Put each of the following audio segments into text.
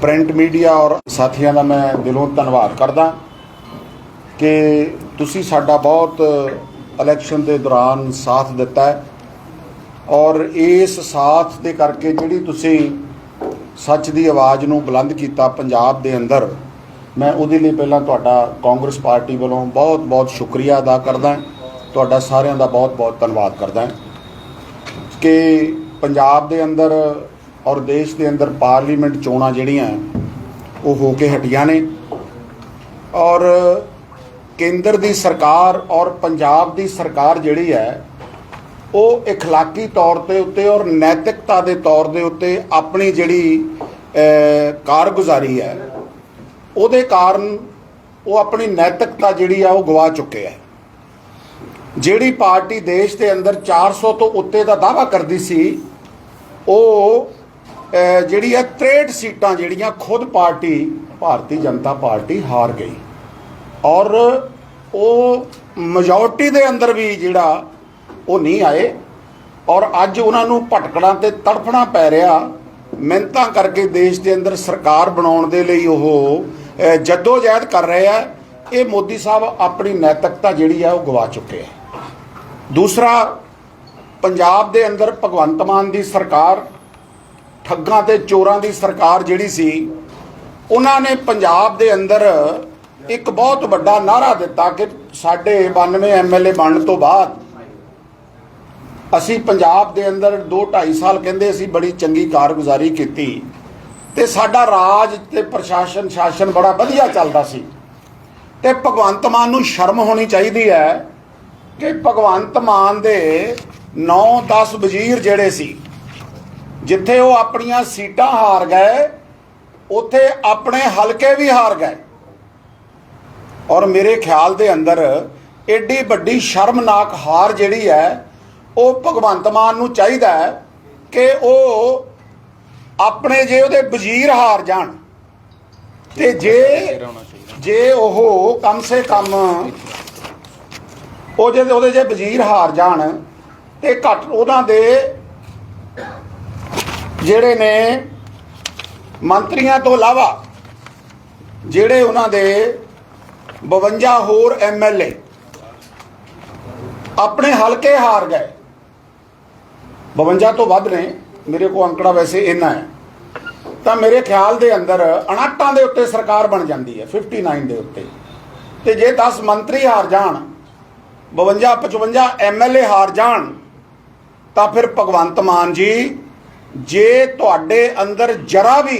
Print media ਔਰ ਸਾਥੀਆਂ ਦਾ ਮੈਂ ਦਿਲੋਂ ਧੰਨਵਾਦ ਕਰਦਾ ਕਿ ਤੁਸੀਂ ਸਾਡਾ ਬਹੁਤ ਇਲੈਕਸ਼ਨ ਦੇ ਦੌਰਾਨ ਸਾਥ ਦਿੱਤਾ ਹੈ ਔਰ ਇਸ ਸਾਥ ਦੇ ਕਰਕੇ ਜਿਹੜੀ ਤੁਸੀਂ ਸੱਚ ਦੀ ਆਵਾਜ਼ ਨੂੰ ਬੁਲੰਦ ਕੀਤਾ ਪੰਜਾਬ ਦੇ ਅੰਦਰ, ਮੈਂ ਉਹਦੇ ਲਈ ਪਹਿਲਾਂ ਤੁਹਾਡਾ ਕਾਂਗਰਸ ਪਾਰਟੀ ਵੱਲੋਂ ਬਹੁਤ ਬਹੁਤ ਸ਼ੁਕਰੀਆ ਅਦਾ ਕਰਦਾ ਤੁਹਾਡਾ ਸਾਰਿਆਂ ਦਾ ਬਹੁਤ ਬਹੁਤ ਧੰਨਵਾਦ ਕਰਦਾ ਕਿ ਪੰਜਾਬ ਦੇ ਅੰਦਰ ਔਰ ਦੇਸ਼ ਦੇ ਅੰਦਰ ਪਾਰਲੀਮੈਂਟ ਚੋਣਾਂ ਜਿਹੜੀਆਂ ਉਹ ਹੋ ਕੇ ਹਟੀਆਂ ਨੇ ਔਰ ਕੇਂਦਰ ਦੀ ਸਰਕਾਰ ਔਰ ਪੰਜਾਬ ਦੀ ਸਰਕਾਰ ਜਿਹੜੀ ਹੈ ਉਹ اخلاقی ਤੌਰ ਤੇ ਉੱਤੇ ਔਰ ਨੈਤਿਕਤਾ ਦੇ ਤੌਰ ਦੇ ਉੱਤੇ ਆਪਣੀ ਜਿਹੜੀ ਅਹ, ਕਾਰਗੁਜ਼ਾਰੀ ਹੈ ਉਹਦੇ ਕਾਰਨ ਉਹ ਆਪਣੀ ਨੈਤਿਕਤਾ ਜਿਹੜੀ ਆ ਉਹ ਗਵਾ ਚੁੱਕੇ ਹੈ ਜਿਹੜੀ ਪਾਰਟੀ ਦੇਸ਼ ਦੇ ਅੰਦਰ 400 ਤੋਂ ਉੱਤੇ ਦਾ ਦਾਵਾ ਕਰਦੀ ਸੀ ਉਹ ਅਹ, ਜਿਹੜੀ ਹੈ 63 ਸੀਟਾਂ ਜਿਹੜੀਆਂ ਖੁਦ ਪਾਰਟੀ ਭਾਰਤੀ ਜਨਤਾ ਪਾਰਟੀ ਹਾਰ ਗਈ। ਔਰ ਉਹ ਮੈਜੋਰਟੀ ਦੇ ਅੰਦਰ ਵੀ ਜਿਹੜਾ ਉਹ ਨਹੀਂ ਆਏ। ਔਰ ਅੱਜ ਉਹਨਾਂ ਨੂੰ ਭਟਕਣਾ ਤੇ ਤੜਫਣਾ ਪੈ ਰਿਹਾ। ਮਿਹਨਤਾਂ ਕਰਕੇ ਦੇਸ਼ ਦੇ ਅੰਦਰ ਸਰਕਾਰ ਬਣਾਉਣ ਦੇ ਲਈ ਉਹ ਅਹ, ਜਹਿਦ ਕਰ ਰਹੇ ਆ। ਇਹ ਮੋਦੀ ਸਾਹਿਬ ਆਪਣੀ ਨੈਤਿਕਤਾ ਜਿਹੜੀ ਆ ਉਹ ਗਵਾ ਚੁੱਕੇ ਆ। ਦੂਸਰਾ ਪੰਜਾਬ ਦੇ ਅੰਦਰ ਭਗਵੰਤ ਮਾਨ ਦੀ ਸਰਕਾਰ ਠੱਗਾਂ ਤੇ ਚੋਰਾਂ ਦੀ ਸਰਕਾਰ ਜਿਹੜੀ ਸੀ, ਉਹਨਾਂ ਨੇ ਪੰਜਾਬ ਦੇ ਅੰਦਰ ਇੱਕ ਬਹੁਤ ਵੱਡਾ ਨਾਰਾ ਦਿੱਤਾ ਕਿ ਸਾਡੇ 92 ਐਮਐਲਏ ਬਣਨ ਤੋਂ ਬਾਅਦ ਅਸੀਂ ਪੰਜਾਬ ਦੇ ਅੰਦਰ 2 2.5 ਸਾਲ ਕਹਿੰਦੇ ਅਸੀਂ ਬੜੀ ਚੰਗੀ ਕਾਰਗੁਜ਼ਾਰੀ ਕੀਤੀ ਤੇ ਸਾਡਾ ਰਾਜ ਤੇ ਪ੍ਰਸ਼ਾਸਨ, ਸ਼ਾਸਨ ਬੜਾ ਵਧੀਆ ਚੱਲਦਾ ਸੀ। ਤੇ ਭਗਵੰਤ ਮਾਨ ਨੂੰ ਸ਼ਰਮ ਹੋਣੀ ਚਾਹੀਦੀ ਹੈ ਕਿ ਭਗਵੰਤ ਮਾਨ ਦੇ 9-10 ਵਜ਼ੀਰ ਜਿਹੜੇ ਸੀ ਜਿੱਥੇ ਉਹ ਆਪਣੀਆਂ ਸੀਟਾਂ ਹਾਰ ਗਏ, ਉੱਥੇ ਆਪਣੇ ਹਲਕੇ ਵੀ ਹਾਰ ਗਏ। ਔਰ ਮੇਰੇ ਖਿਆਲ ਦੇ ਅੰਦਰ ਐਡੀ ਵੱਡੀ ਸ਼ਰਮਨਾਕ ਹਾਰ ਜਿਹੜੀ ਹੈ, ਉਹ ਭਗਵੰਤ ਮਾਨ ਨੂੰ ਚਾਹੀਦਾ ਹੈ ਕਿ ਉਹ ਆਪਣੇ ਜੇ ਉਹਦੇ ਵਜ਼ੀਰ ਹਾਰ ਜਾਣ। ਤੇ ਜੇ ਜੇ ਉਹ ਕਮ ਸੇ ਕਮ ਉਹ ਜੇ ਉਹਦੇ ਜੇ ਵਜ਼ੀਰ ਹਾਰ ਜਾਣ, ਤੇ ਘੱਟ ਉਹਨਾਂ ਦੇ ਜਿਹੜੇ ਨੇ ਮੰਤਰੀਆਂ ਤੋਂ ਇਲਾਵਾ ਜਿਹੜੇ ਉਹਨਾਂ ਦੇ 52 ਹੋਰ ਐਮਐਲਏ ਆਪਣੇ ਹਲਕੇ ਹਾਰ ਗਏ। 52 ਤੋਂ ਵੱਧ ਨੇ, ਮੇਰੇ ਕੋਲ ਅੰਕੜਾ ਵੈਸੇ ਇੰਨਾ ਹੈ। ਤਾਂ ਮੇਰੇ ਖਿਆਲ ਦੇ ਅੰਦਰ 59 ਦੇ ਉੱਤੇ ਸਰਕਾਰ ਬਣ ਜਾਂਦੀ ਹੈ 59 ਦੇ ਉੱਤੇ। ਤੇ ਜੇ 10 ਮੰਤਰੀ ਹਾਰ ਜਾਣ 52 55 ਐਮਐਲਏ ਹਾਰ ਜਾਣ, ਤਾਂ ਫਿਰ ਭਗਵੰਤ ਮਾਨ ਜੀ ਜੇ ਤੁਹਾਡੇ ਅੰਦਰ ਜਰਾ ਵੀ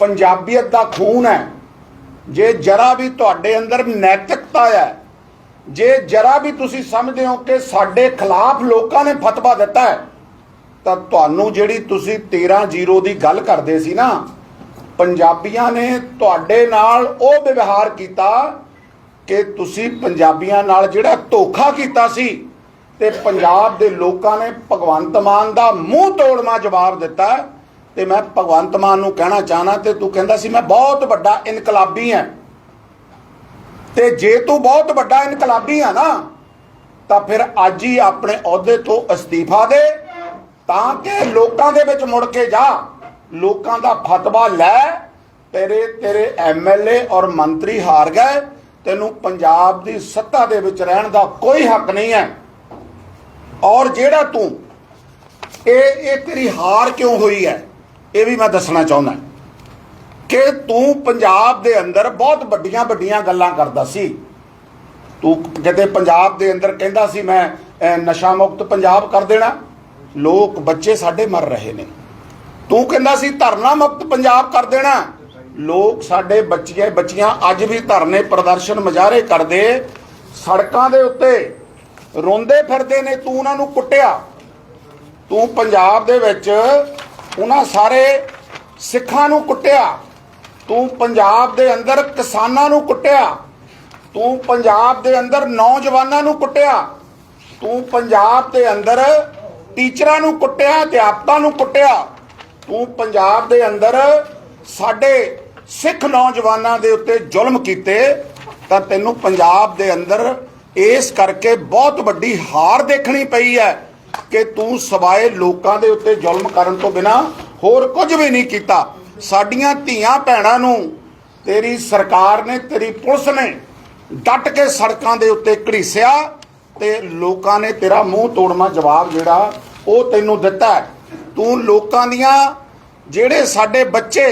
ਪੰਜਾਬੀਅਤ ਦਾ ਖੂਨ ਹੈ, ਜੇ ਜਰਾ ਵੀ ਤੁਹਾਡੇ ਅੰਦਰ ਨੈਤਿਕਤਾ ਹੈ, ਜੇ ਜਰਾ ਵੀ ਤੁਸੀਂ ਸਮਝਦੇ ਹੋ ਕਿ ਸਾਡੇ ਖਿਲਾਫ ਲੋਕਾਂ ਨੇ ਫਤਵਾ ਦਿੱਤਾ ਹੈ, ਤਾਂ ਤੁਹਾਨੂੰ ਜਿਹੜੀ ਤੁਸੀਂ 13-0 ਦੀ ਗੱਲ ਕਰਦੇ ਸੀ ਨਾ, ਪੰਜਾਬੀਆਂ ਨੇ ਤੁਹਾਡੇ ਨਾਲ ਉਹ ਵਿਵਹਾਰ ਕੀਤਾ ਕਿ ਤੁਸੀਂ ਪੰਜਾਬੀਆਂ ਨਾਲ ਜਿਹੜਾ ਧੋਖਾ ਕੀਤਾ ਸੀ ਤੇ ਪੰਜਾਬ ਦੇ ਲੋਕਾਂ ਨੇ ਭਗਵੰਤ ਮਾਨ ਦਾ ਮੂੰਹ ਤੋੜਮਾ ਜਵਾਬ ਦਿੱਤਾ ਤੇ ਮੈਂ ਭਗਵੰਤ ਮਾਨ ਨੂੰ ਕਹਿਣਾ ਚਾਹਨਾ ਤੇ ਤੂੰ ਕਹਿੰਦਾ ਸੀ, ਮੈਂ ਬਹੁਤ ਵੱਡਾ ਇਨਕਲਾਬੀ ਹਾਂ। ਤੇ ਜੇ ਤੂੰ ਬਹੁਤ ਵੱਡਾ ਇਨਕਲਾਬੀ ਆ ਨਾ, ਤਾਂ ਫਿਰ ਅੱਜ ਹੀ ਆਪਣੇ ਅਹੁਦੇ ਤੋਂ ਅਸਤੀਫਾ ਦੇ, ਤਾਂ ਕਿ ਲੋਕਾਂ ਦੇ ਵਿੱਚ ਮੁੜ ਕੇ ਜਾ। ਲੋਕਾਂ ਦਾ ਫਤਵਾ ਲੈ, ਤੇਰੇ ਤੇਰੇ ਐਮਐਲਏ ਔਰ ਮੰਤਰੀ ਹਾਰ ਗਏ, ਤੈਨੂੰ ਪੰਜਾਬ ਦੀ ਸੱਤਾ ਦੇ ਵਿੱਚ ਰਹਿਣ ਦਾ ਕੋਈ ਹੱਕ ਨਹੀਂ ਹੈ। ਔਰ ਜਿਹੜਾ ਤੂੰ, ਇਹ ਇਹ ਤੇਰੀ ਹਾਰ ਕਿਉਂ ਹੋਈ ਹੈ? ਇਹ ਵੀ ਮੈਂ ਦੱਸਣਾ ਚਾਹੁੰਦਾ ਕਿ ਤੂੰ ਪੰਜਾਬ ਦੇ ਅੰਦਰ ਬਹੁਤ ਵੱਡੀਆਂ ਵੱਡੀਆਂ ਗੱਲਾਂ ਕਰਦਾ ਸੀ। ਤੂੰ ਕਿਤੇ ਪੰਜਾਬ ਦੇ ਅੰਦਰ ਕਹਿੰਦਾ ਸੀ, ਮੈਂ ਨਸ਼ਾ ਮੁਕਤ ਪੰਜਾਬ ਕਰ ਦੇਣਾ, ਲੋਕ ਬੱਚੇ ਸਾਡੇ ਮਰ ਰਹੇ ਨੇ। ਤੂੰ ਕਹਿੰਦਾ ਸੀ, ਧਰਨਾ ਮੁਕਤ ਪੰਜਾਬ ਕਰ ਦੇਣਾ। ਲੋਕ ਸਾਡੇ ਬੱਚੀਆਂ ਬੱਚੀਆਂ ਅੱਜ ਵੀ ਧਰਨੇ ਪ੍ਰਦਰਸ਼ਨ ਮੁਜ਼ਾਹਰੇ ਕਰਦੇ ਸੜਕਾਂ ਦੇ ਉੱਤੇ। ਰੋਂਦੇ ਫਿਰਦੇ ਨੇ, ਤੂੰ ਉਹਨਾਂ ਨੂੰ ਕੁੱਟਿਆ। ਤੂੰ ਪੰਜਾਬ ਦੇ ਵਿੱਚ ਉਹਨਾਂ ਸਾਰੇ ਸਿੱਖਾਂ ਨੂੰ ਕੁੱਟਿਆ। ਤੂੰ ਪੰਜਾਬ ਦੇ ਅੰਦਰ ਕਿਸਾਨਾਂ ਨੂੰ ਕੁੱਟਿਆ। ਤੂੰ ਪੰਜਾਬ ਦੇ ਅੰਦਰ ਨੌਜਵਾਨਾਂ ਨੂੰ ਕੁੱਟਿਆ। ਤੂੰ ਪੰਜਾਬ ਦੇ ਅੰਦਰ ਟੀਚਰਾਂ ਨੂੰ ਕੁੱਟਿਆ, ਅਧਿਆਪਕਾਂ ਨੂੰ ਕੁੱਟਿਆ। ਤੂੰ ਪੰਜਾਬ ਦੇ ਅੰਦਰ ਸਾਡੇ ਸਿੱਖ ਨੌਜਵਾਨਾਂ ਦੇ ਉੱਤੇ ਜ਼ੁਲਮ ਕੀਤੇ, ਤਾਂ ਤੈਨੂੰ ਪੰਜਾਬ ਦੇ ਅੰਦਰ ਇਸ ਕਰਕੇ ਬਹੁਤ ਵੱਡੀ ਹਾਰ ਦੇਖਣੀ ਪਈ ਹੈ ਕਿ ਤੂੰ ਸਵਾਏ ਲੋਕਾਂ ਦੇ ਉੱਤੇ ਜ਼ੁਲਮ ਕਰਨ ਤੋਂ ਬਿਨਾ ਹੋਰ ਕੁਝ ਵੀ ਨਹੀਂ ਕੀਤਾ। ਸਾਡੀਆਂ ਧੀਆਂ ਭੈਣਾਂ ਨੂੰ ਤੇਰੀ ਸਰਕਾਰ ਨੇ, ਤੇਰੀ ਪੁਲਿਸ ਨੇ ਡਟ ਕੇ ਸੜਕਾਂ ਦੇ ਉੱਤੇ ਘੜੀਸਿਆ ਤੇ ਲੋਕਾਂ ਨੇ ਤੇਰਾ ਮੂੰਹ ਤੋੜਮਾ ਜਵਾਬ ਜਿਹੜਾ ਉਹ ਤੈਨੂੰ ਦਿੱਤਾ ਤੂੰ ਲੋਕਾਂ ਦੀਆਂ ਜਿਹੜੇ ਸਾਡੇ ਬੱਚੇ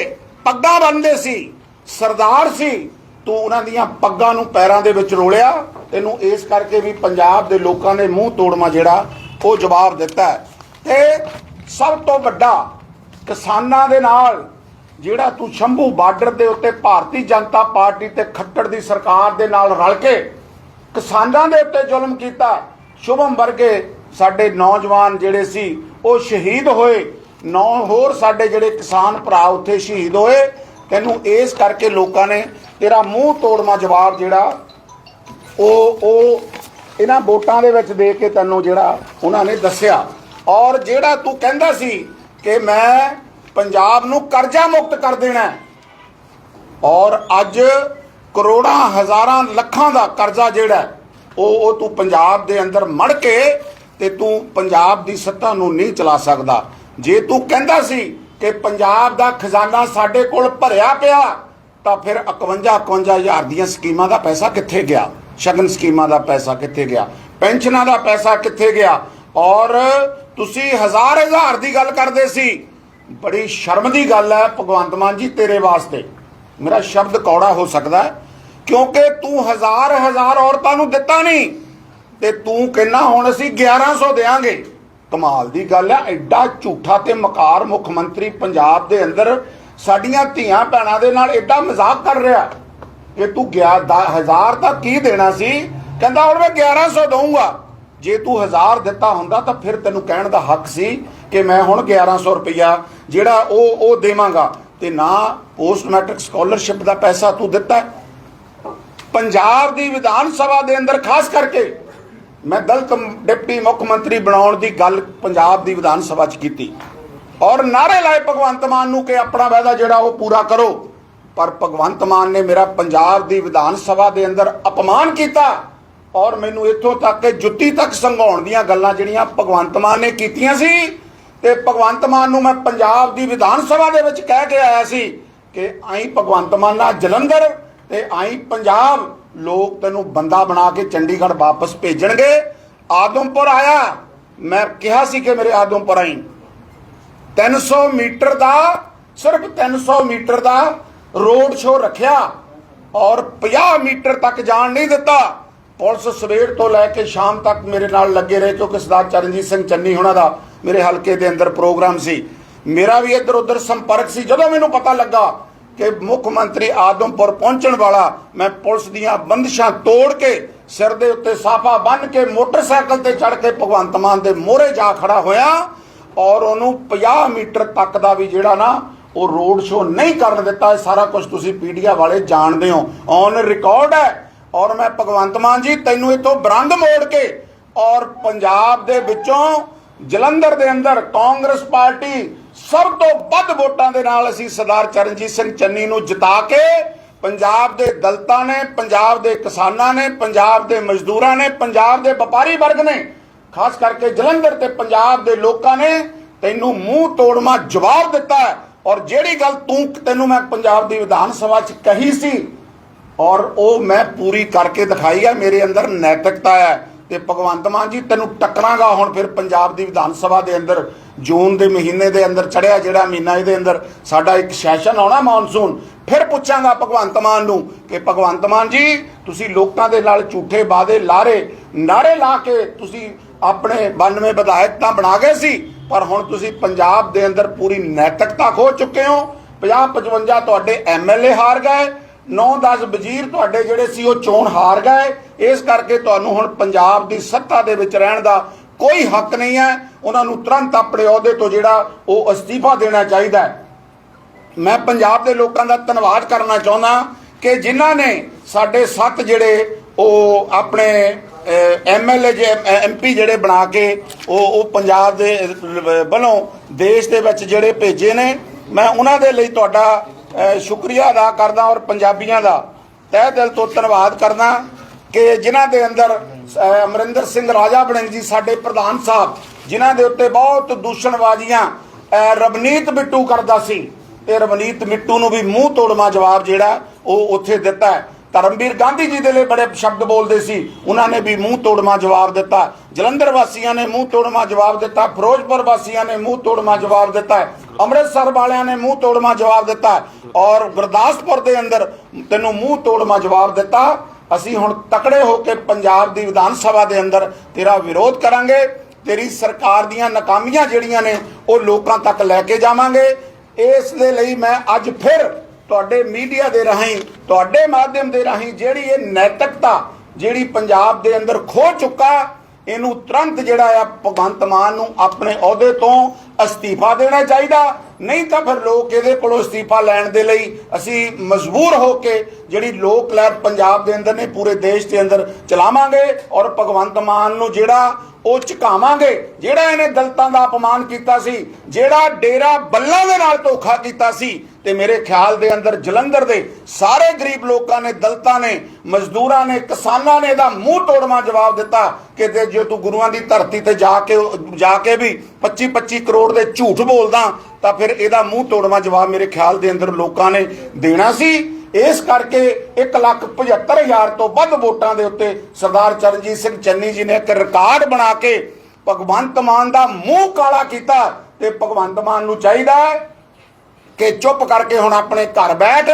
ਪੱਗਾਂ ਬੰਨਦੇ ਸੀ, ਸਰਦਾਰ ਸੀ ਤੂੰ ਉਹਨਾਂ ਦੀਆਂ ਪੱਗਾਂ ਨੂੰ ਪੈਰਾਂ ਦੇ ਵਿੱਚ ਰੋਲਿਆ, ਤੈਨੂੰ ਇਸ ਕਰਕੇ ਵੀ ਪੰਜਾਬ ਦੇ ਲੋਕਾਂ ਨੇ ਮੂੰਹ ਤੋੜਮਾ ਜਿਹੜਾ ਉਹ ਜਵਾਬ ਦਿੱਤਾ ਤੇ ਸਭ ਤੋਂ ਵੱਡਾ ਕਿਸਾਨਾਂ ਦੇ ਨਾਲ ਜਿਹੜਾ ਤੂੰ ਸ਼ੰਭੂ ਬਾਰਡਰ ਦੇ ਉੱਤੇ ਭਾਰਤੀ ਜਨਤਾ ਪਾਰਟੀ ਤੇ ਖੱਟੜ ਦੀ ਸਰਕਾਰ ਦੇ ਨਾਲ ਰਲ ਕੇ ਕਿਸਾਨਾਂ ਦੇ ਉੱਤੇ ਜ਼ੁਲਮ ਕੀਤਾ, ਸ਼ੁਭਮ ਵਰਗੇ ਸਾਡੇ ਨੌਜਵਾਨ ਜਿਹੜੇ ਸੀ, ਉਹ ਸ਼ਹੀਦ ਹੋਏ। ਨੌ ਹੋਰ ਸਾਡੇ ਜਿਹੜੇ ਕਿਸਾਨ ਭਰਾ ਉੱਥੇ ਸ਼ਹੀਦ ਹੋਏ। ਤੈਨੂੰ ਇਸ ਕਰਕੇ ਲੋਕਾਂ ਨੇ ਤੇਰਾ ਮੂੰਹ ਤੋੜਮਾ ਜਵਾਬ ਜਿਹੜਾ ਉਹ ਉਹ ਇਹਨਾਂ ਵੋਟਾਂ ਦੇ ਵਿੱਚ ਦੇ ਕੇ ਤੈਨੂੰ ਜਿਹੜਾ ਉਹਨਾਂ ਨੇ ਦੱਸਿਆ। ਔਰ ਜਿਹੜਾ ਤੂੰ ਕਹਿੰਦਾ ਸੀ ਕਿ ਮੈਂ ਪੰਜਾਬ ਨੂੰ ਕਰਜ਼ਾ ਮੁਕਤ ਕਰ ਦੇਣਾ ਔਰ ਅੱਜ ਕਰੋੜਾਂ ਹਜ਼ਾਰਾਂ ਲੱਖਾਂ ਦਾ ਕਰਜ਼ਾ ਜਿਹੜਾ ਉਹ ਉਹ ਤੂੰ ਪੰਜਾਬ ਦੇ ਅੰਦਰ ਮੜ ਕੇ ਤੇ ਤੂੰ ਪੰਜਾਬ ਦੀ ਸੱਤਾ ਨੂੰ ਨਹੀਂ ਚਲਾ ਸਕਦਾ। ਜੇ ਤੂੰ ਕਹਿੰਦਾ ਸੀ ਕਿ ਪੰਜਾਬ ਦਾ ਖਜ਼ਾਨਾ ਸਾਡੇ ਕੋਲ ਭਰਿਆ ਪਿਆ, ਤਾਂ ਫਿਰ 51 51 ਹਜ਼ਾਰ ਦੀਆਂ ਸਕੀਮਾਂ ਦਾ ਪੈਸਾ ਕਿੱਥੇ ਗਿਆ? ਸ਼ਗਨ ਸਕੀਮਾਂ ਦਾ ਪੈਸਾ ਕਿੱਥੇ ਗਿਆ? ਪੈਨਸ਼ਨਾਂ ਦਾ ਪੈਸਾ ਕਿੱਥੇ ਗਿਆ? ਔਰ ਤੁਸੀਂ ਹਜ਼ਾਰ ਹਜ਼ਾਰ ਦੀ ਗੱਲ ਕਰਦੇ ਸੀ। ਬੜੀ ਸ਼ਰਮ ਦੀ ਗੱਲ ਹੈ ਭਗਵੰਤ ਮਾਨ ਜੀ ਤੇਰੇ ਵਾਸਤੇ। ਮੇਰਾ ਸ਼ਬਦ ਕੌੜਾ ਹੋ ਸਕਦਾ ਹੈ, ਕਿਉਂਕਿ ਤੂੰ ਹਜ਼ਾਰ ਹਜ਼ਾਰ ਔਰਤਾਂ ਨੂੰ ਦਿੱਤਾ ਨਹੀਂ, ਤੇ ਤੂੰ ਕਹਿੰਨਾ ਹੁਣ ਅਸੀਂ 1100 ਦੇਾਂਗੇ ਕਮਾਲ ਦੀ ਗੱਲ ਹੈ ਐਡਾ ਝੂਠਾ ਤੇ ਮਕਾਰ ਮੁੱਖ ਮੰਤਰੀ ਪੰਜਾਬ ਦੇ ਅੰਦਰ ਸਾਡੀਆਂ ਧੀਆਂ ਭੈਣਾਂ ਦੇ ਨਾਲ ਐਡਾ ਮਜ਼ਾਕ ਕਰ ਰਿਹਾ। ਕਿ ਤੂੰ ਗਿਆ ਦਾ- ਹਜ਼ਾਰ ਤਾਂ ਕੀ ਦੇਣਾ ਸੀ? ਕਹਿੰਦਾ, ਹੁਣ ਮੈਂ 1100 ਦਊਂਗਾ। ਜੇ ਤੂੰ 1000 ਦਿੱਤਾ ਹੁੰਦਾ ਤਾਂ ਫਿਰ ਤੈਨੂੰ ਕਹਿਣ ਦਾ ਹੱਕ ਸੀ ਕਿ ਮੈਂ ਹੁਣ 1100 ਰੁਪਇਆ ਜਿਹੜਾ ਉਹ ਉਹ ਦੇਵਾਂਗਾ। ਤੇ ਨਾ ਪੋਸਟ ਮੈਟ੍ਰਿਕ ਸਕਾਲਰਸ਼ਿਪ ਦਾ ਪੈਸਾ ਤੂੰ ਦਿੱਤਾ। ਪੰਜਾਬ ਦੀ ਵਿਧਾਨ ਸਭਾ ਦੇ ਅੰਦਰ ਖਾਸ ਕਰਕੇ ਮੈਂ ਦਲਿਤ ਡਿਪਟੀ ਮੁੱਖ ਮੰਤਰੀ ਬਣਾਉਣ ਦੀ ਗੱਲ ਪੰਜਾਬ ਦੀ ਵਿਧਾਨ ਸਭਾ 'ਚ ਕੀਤੀ। ਔਰ ਨਾਰੇ ਲਾਏ ਭਗਵੰਤ ਮਾਨ ਨੂੰ ਕਿ ਆਪਣਾ ਵਾਅਦਾ ਜਿਹੜਾ ਉਹ ਪੂਰਾ ਕਰੋ। ਪਰ ਭਗਵੰਤ ਮਾਨ ਨੇ ਮੇਰਾ ਪੰਜਾਬ ਦੀ ਵਿਧਾਨ ਸਭਾ ਦੇ ਅੰਦਰ ਅਪਮਾਨ ਕੀਤਾ ਔਰ ਮੈਨੂੰ ਇੱਥੋਂ ਤੱਕ ਕਿ ਜੁੱਤੀ ਤੱਕ ਸੰਘਾਉਣ ਦੀਆਂ ਗੱਲਾਂ ਜਿਹੜੀਆਂ ਭਗਵੰਤ ਮਾਨ ਨੇ ਕੀਤੀਆਂ ਸੀ ਤੇ ਭਗਵੰਤ ਮਾਨ ਨੂੰ ਮੈਂ ਪੰਜਾਬ ਦੀ ਵਿਧਾਨ ਸਭਾ ਦੇ ਵਿੱਚ ਕਹਿ ਕੇ ਆਇਆ ਸੀ ਕਿ ਆਈ ਭਗਵੰਤ ਮਾਨ ਨਾਲ ਜਲੰਧਰ ਤੇ ਆਈ ਪੰਜਾਬ ਲੋਕ ਤੈਨੂੰ ਬੰਦਾ ਬਣਾ ਕੇ ਚੰਡੀਗੜ੍ਹ ਵਾਪਸ ਭੇਜਣਗੇ। ਆਦਮਪੁਰ ਆਇਆ। ਮੈਂ ਕਿਹਾ ਸੀ ਕਿ ਮੇਰੇ ਆਦਮਪੁਰ ਆਈ। 300 ਮੀਟਰ ਦਾ, ਸਿਰਫ 300 ਮੀਟਰ ਦਾ ਰੋਡ ਸ਼ੋ ਰੱਖਿਆ ਔਰ 50 ਮੀਟਰ ਤੱਕ ਜਾਣ ਨਹੀਂ ਦਿੱਤਾ। ਪੁਲਿਸ ਸਵੇਰ ਤੋਂ ਲੈ ਕੇ ਸ਼ਾਮ ਤੱਕ ਮੇਰੇ ਨਾਲ ਲੱਗੇ ਰਹੇ ਕਿਉਂਕਿ ਸਰਦਾਰ ਚਰਨਜੀਤ ਸਿੰਘ ਚੰਨੀ ਹੋਣਾ ਦਾ ਮੇਰੇ ਹਲਕੇ ਦੇ ਅੰਦਰ ਪ੍ਰੋਗਰਾਮ ਸੀ। ਮੇਰਾ ਵੀ ਇੱਧਰ ਉੱਧਰ ਸੰਪਰਕ ਸੀ। ਜਦੋਂ ਮੈਨੂੰ ਪਤਾ ਲੱਗਾ ਕਿ ਮੁੱਖ ਮੰਤਰੀ ਆਦਮਪੁਰ ਪਹੁੰਚਣ ਵਾਲਾ, ਮੈਂ ਪੁਲਿਸ ਦੀਆਂ ਬੰਦਸ਼ਾਂ ਤੋੜ ਕੇ ਸਿਰ ਦੇ ਉੱਤੇ ਸਾਫਾ ਬੰਨ ਕੇ ਮੋਟਰਸਾਈਕਲ ਤੇ ਚੜ ਕੇ ਭਗਵੰਤ ਮਾਨ ਦੇ ਮੋਹਰੇ ਜਾ ਖੜਾ ਹੋਇਆ ਔਰ ਉਹਨੂੰ 50 ਮੀਟਰ ਤੱਕ ਦਾ ਵੀ ਜਿਹੜਾ ਨਾ, ਉਹ ਰੋਡ ਸ਼ੋ ਨਹੀਂ ਕਰਨ ਦਿੱਤਾ। ਇਹ ਸਾਰਾ ਕੁਝ ਤੁਸੀਂ ਪੀਡੀਆ ਵਾਲੇ ਜਾਣਦੇ ਹੋ। ਔਨ ਰਿਕਾਰਡ ਹੈ। ਔਰ ਮੈਂ ਭਗਵੰਤ ਮਾਨ ਜੀ, ਤੈਨੂੰ ਇੱਥੋਂ ਬਰੰਦ ਮੋੜ ਕੇ ਔਰ ਪੰਜਾਬ ਦੇ ਵਿੱਚੋਂ ਜਲੰਧਰ ਦੇ ਅੰਦਰ ਕਾਂਗਰਸ ਪਾਰਟੀ ਸਭ ਤੋਂ ਵੱਧ ਵੋਟਾਂ ਦੇ ਨਾਲ ਅਸੀਂ ਸਰਦਾਰ ਚਰਨਜੀਤ ਸਿੰਘ ਚੰਨੀ ਨੂੰ ਜਿਤਾ ਕੇ ਪੰਜਾਬ ਦੇ ਦਲਤਾਂ ਨੇ, ਪੰਜਾਬ ਦੇ ਕਿਸਾਨਾਂ ਨੇ, ਪੰਜਾਬ ਦੇ ਮਜ਼ਦੂਰਾਂ ਨੇ, ਪੰਜਾਬ ਦੇ ਵਪਾਰੀ ਵਰਗ ਨੇ, ਖਾਸ ਕਰਕੇ ਜਲੰਧਰ ਤੇ ਪੰਜਾਬ ਦੇ ਲੋਕਾਂ ਨੇ ਤੈਨੂੰ ਮੂੰਹ ਤੋੜਮਾ ਜਵਾਬ ਦਿੱਤਾ ਔਰ ਜਿਹੜੀ ਗੱਲ ਤੂੰ, ਤੈਨੂੰ ਮੈਂ ਪੰਜਾਬ ਦੀ ਵਿਧਾਨ ਸਭਾ 'ਚ ਕਹੀ ਸੀ, ਔਰ ਉਹ ਮੈਂ ਪੂਰੀ ਕਰਕੇ ਦਿਖਾਈ ਹੈ, ਮੇਰੇ ਅੰਦਰ ਨੈਤਿਕਤਾ ਹੈ। ਤੇ ਭਗਵੰਤ ਮਾਨ ਜੀ, ਤੈਨੂੰ ਟੱਕਰਾਂਗਾ ਹੁਣ ਫਿਰ ਪੰਜਾਬ ਦੀ ਵਿਧਾਨ ਸਭਾ ਦੇ ਅੰਦਰ, ਜੂਨ ਦੇ ਮਹੀਨੇ ਦੇ ਅੰਦਰ ਚੜਿਆ ਜਿਹੜਾ ਮਹੀਨਾ ਇਹਦੇ ਅੰਦਰ ਸਾਡਾ ਇੱਕ ਸੈਸ਼ਨ ਆਉਣਾ ਮੌਨਸੂਨ ਫਿਰ ਪੁੱਛਾਂਗਾ ਭਗਵੰਤ ਮਾਨ ਨੂੰ ਕਿ ਭਗਵੰਤ ਮਾਨ ਜੀ, ਤੁਸੀਂ ਲੋਕਾਂ ਦੇ ਨਾਲ ਝੂਠੇ ਵਾਅਦੇ, ਲਾਰੇ ਨਾਰੇ ਲਾ ਕੇ ਤੁਸੀਂ ਆਪਣੇ 92 ਵਿਧਾਇਕ ਤਾਂ ਬਣਾ ਗਏ ਸੀ, ਪਰ ਹੁਣ ਤੁਸੀਂ ਪੰਜਾਬ ਦੇ ਅੰਦਰ ਪੂਰੀ ਨੈਤਿਕਤਾ ਖੋ ਚੁੱਕੇ ਹੋ। 50 55 ਤੁਹਾਡੇ ਐਮਐਲਏ ਹਾਰ ਗਏ 9-10 ਵਜ਼ੀਰ ਤੁਹਾਡੇ ਜਿਹੜੇ ਸੀ ਉਹ ਚੋਣ ਹਾਰ ਗਏ। ਇਸ ਕਰਕੇ ਤੁਹਾਨੂੰ ਹੁਣ ਪੰਜਾਬ ਦੀ ਸੱਤਾ ਦੇ ਵਿੱਚ ਰਹਿਣ ਦਾ ਕੋਈ ਹੱਕ ਨਹੀਂ ਹੈ। ਉਹਨਾਂ ਨੂੰ ਤੁਰੰਤ ਆਪਣੇ ਅਹੁਦੇ ਤੋਂ ਜਿਹੜਾ ਉਹ ਅਸਤੀਫਾ ਦੇਣਾ ਚਾਹੀਦਾ ਮੈਂ ਪੰਜਾਬ ਦੇ ਲੋਕਾਂ ਦਾ ਧੰਨਵਾਦ ਕਰਨਾ ਚਾਹੁੰਦਾ ਕਿ ਜਿਨ੍ਹਾਂ ਨੇ ਸਾਡੇ ਸੱਤ ਜਿਹੜੇ ਉਹ ਆਪਣੇ ਐਮਐਲਏ ਜੇ ਐਮਪੀ ਜਿਹੜੇ ਬਣਾ ਕੇ ਉਹ ਉਹ ਪੰਜਾਬ ਦੇ ਵੱਲੋਂ ਦੇਸ਼ ਦੇ ਵਿੱਚ ਜਿਹੜੇ ਭੇਜੇ ਨੇ, ਮੈਂ ਉਹਨਾਂ ਦੇ ਲਈ ਤੁਹਾਡਾ ਸ਼ੁਕਰੀਆ ਅਦਾ ਕਰਦਾ ਔਰ ਪੰਜਾਬੀਆਂ ਦਾ ਤਹਿ ਦਿਲ ਤੋਂ ਧੰਨਵਾਦ ਕਰਦਾ ਕਿ ਜਿਨ੍ਹਾਂ ਦੇ ਅੰਦਰ ਅਮਰਿੰਦਰ ਸਿੰਘ ਰਾਜਾ ਬਣੇ ਜੀ ਸਾਡੇ ਪ੍ਰਧਾਨ ਸਾਹਿਬ, ਜਿਨ੍ਹਾਂ ਦੇ ਉੱਤੇ ਬਹੁਤ ਦੂਸ਼ਣਬਾਜ਼ੀਆਂ ਰਵਨੀਤ ਬਿੱਟੂ ਕਰਦਾ ਸੀ। ਤੇ ਰਵਨੀਤ ਮਿੱਟੂ ਨੂੰ ਵੀ ਮੂੰਹ ਤੋੜਵਾ ਜਵਾਬ ਜਿਹੜਾ ਉਹ ਉੱਥੇ ਦਿੱਤਾ ਧਰਮਵੀਰ ਗਾਂਧੀ ਜੀ ਦੇ ਲਈ ਬੜੇ ਸ਼ਬਦ ਬੋਲਦੇ ਸੀ। ਉਹਨਾਂ ਨੇ ਵੀ ਮੂੰਹ ਤੋੜਵਾ ਜਵਾਬ ਦਿੱਤਾ। ਜਲੰਧਰ ਵਾਸੀਆਂ ਨੇ ਮੂੰਹ ਤੋੜਵਾ ਜਵਾਬ ਦਿੱਤਾ। ਫਿਰੋਜ਼ਪੁਰ ਵਾਸੀਆਂ ਨੇ ਮੂੰਹ ਤੋੜਵਾ ਜਵਾਬ ਦਿੱਤਾ। ਅੰਮ੍ਰਿਤਸਰ ਵਾਲਿਆਂ ਨੇ ਮੂੰਹ ਤੋੜਵਾ ਜਵਾਬ ਦਿੱਤਾ। ਔਰ ਗੁਰਦਾਸਪੁਰ ਦੇ ਅੰਦਰ ਤੈਨੂੰ ਮੂੰਹ ਤੋੜਵਾ ਜਵਾਬ ਦਿੱਤਾ। ਅਸੀਂ ਹੁਣ ਤਕੜੇ ਹੋ ਕੇ ਪੰਜਾਬ ਦੀ ਵਿਧਾਨ ਸਭਾ ਦੇ ਅੰਦਰ ਤੇਰਾ ਵਿਰੋਧ ਕਰਾਂਗੇ। ਤੇਰੀ ਸਰਕਾਰ ਦੀਆਂ ਨਾਕਾਮੀਆਂ ਜਿਹੜੀਆਂ ਨੇ, ਉਹ ਲੋਕਾਂ ਤੱਕ ਲੈ ਕੇ ਜਾਵਾਂਗੇ। ਇਸ ਦੇ ਲਈ ਮੈਂ ਅੱਜ ਫਿਰ ਤੁਹਾਡੇ ਮੀਡੀਆ ਦੇ ਰਾਹੀਂ, ਤੁਹਾਡੇ ਮਾਧਿਅਮ ਦੇ ਰਾਹੀਂ ਜਿਹੜੀ ਇਹ ਨੈਤਿਕਤਾ ਜਿਹੜੀ ਪੰਜਾਬ ਦੇ ਅੰਦਰ ਖੋ ਚੁੱਕਾ, ਇਹਨੂੰ ਤੁਰੰਤ ਜਿਹੜਾ ਆ ਭਗਵੰਤ ਮਾਨ ਨੂੰ ਆਪਣੇ ਅਹੁਦੇ ਤੋਂ ਅਸਤੀਫਾ ਦੇਣਾ ਚਾਹੀਦਾ। ਨਹੀਂ ਤਾਂ ਫਿਰ ਲੋਕ ਇਹਦੇ ਕੋਲੋਂ ਅਸਤੀਫਾ ਲੈਣ ਦੇ ਲਈ ਅਸੀਂ ਮਜਬੂਰ ਹੋ ਕੇ ਜਿਹੜੀ ਲੋਕ ਲਹਿਰ ਪੰਜਾਬ ਦੇ ਅੰਦਰ ਨੇ, ਪੂਰੇ ਦੇਸ਼ ਦੇ ਅੰਦਰ ਚਲਾਵਾਂਗੇ ਔਰ ਭਗਵੰਤ ਮਾਨ ਨੂੰ ਜਿਹੜਾ ਉਹ ਝੁਕਾਵਾਂਗੇ, ਜਿਹੜਾ ਇਹਨੇ ਦਲਤਾਂ ਦਾ ਅਪਮਾਨ ਕੀਤਾ ਸੀ, ਜਿਹੜਾ ਡੇਰਾ ਬੱਲਾਂ ਦੇ ਨਾਲ ਧੋਖਾ ਕੀਤਾ ਸੀ ਤੇ ਮੇਰੇ ਖਿਆਲ ਦੇ ਅੰਦਰ ਜਲੰਧਰ ਦੇ ਸਾਰੇ ਗਰੀਬ ਲੋਕਾਂ ਨੇ, ਦਲਤਾਂ ਨੇ, ਮਜ਼ਦੂਰਾਂ ਨੇ, ਕਿਸਾਨਾਂ ਨੇ ਇਹਦਾ ਮੂੰਹ ਤੋੜਵਾ ਜਵਾਬ ਦਿੱਤਾ ਕਿ ਤੇ ਜੇ ਤੂੰ ਗੁਰੂਆਂ ਦੀ ਧਰਤੀ ਤੇ ਜਾ ਕੇ ਜਾ ਕੇ ਵੀ 25 25 ਕਰੋੜ ਦੇ ਝੂਠ ਬੋਲਦਾ, ਤਾਂ ਫਿਰ ਇਹਦਾ ਮੂੰਹ ਤੋੜਵਾ ਜਵਾਬ ਮੇਰੇ ਖਿਆਲ ਦੇ ਅੰਦਰ ਲੋਕਾਂ ਨੇ ਦੇਣਾ ਸੀ। ਇਸ ਕਰਕੇ 175000 ਤੋਂ ਵੱਧ ਵੋਟਾਂ ਦੇ ਉੱਤੇ ਸਰਦਾਰ ਚਰਨਜੀਤ ਸਿੰਘ ਚੰਨੀ ਜੀ ਨੇ ਇੱਕ ਰਿਕਾਰਡ ਬਣਾ ਕੇ ਭਗਵੰਤ ਮਾਨ ਦਾ ਮੂੰਹ ਕਾਲਾ ਕੀਤਾ ਤੇ ਭਗਵੰਤ ਮਾਨ ਨੂੰ ਚਾਹੀਦਾ ਹੈ ਕਿ ਚੁੱਪ ਕਰਕੇ ਹੁਣ ਆਪਣੇ ਘਰ ਬੈਠ।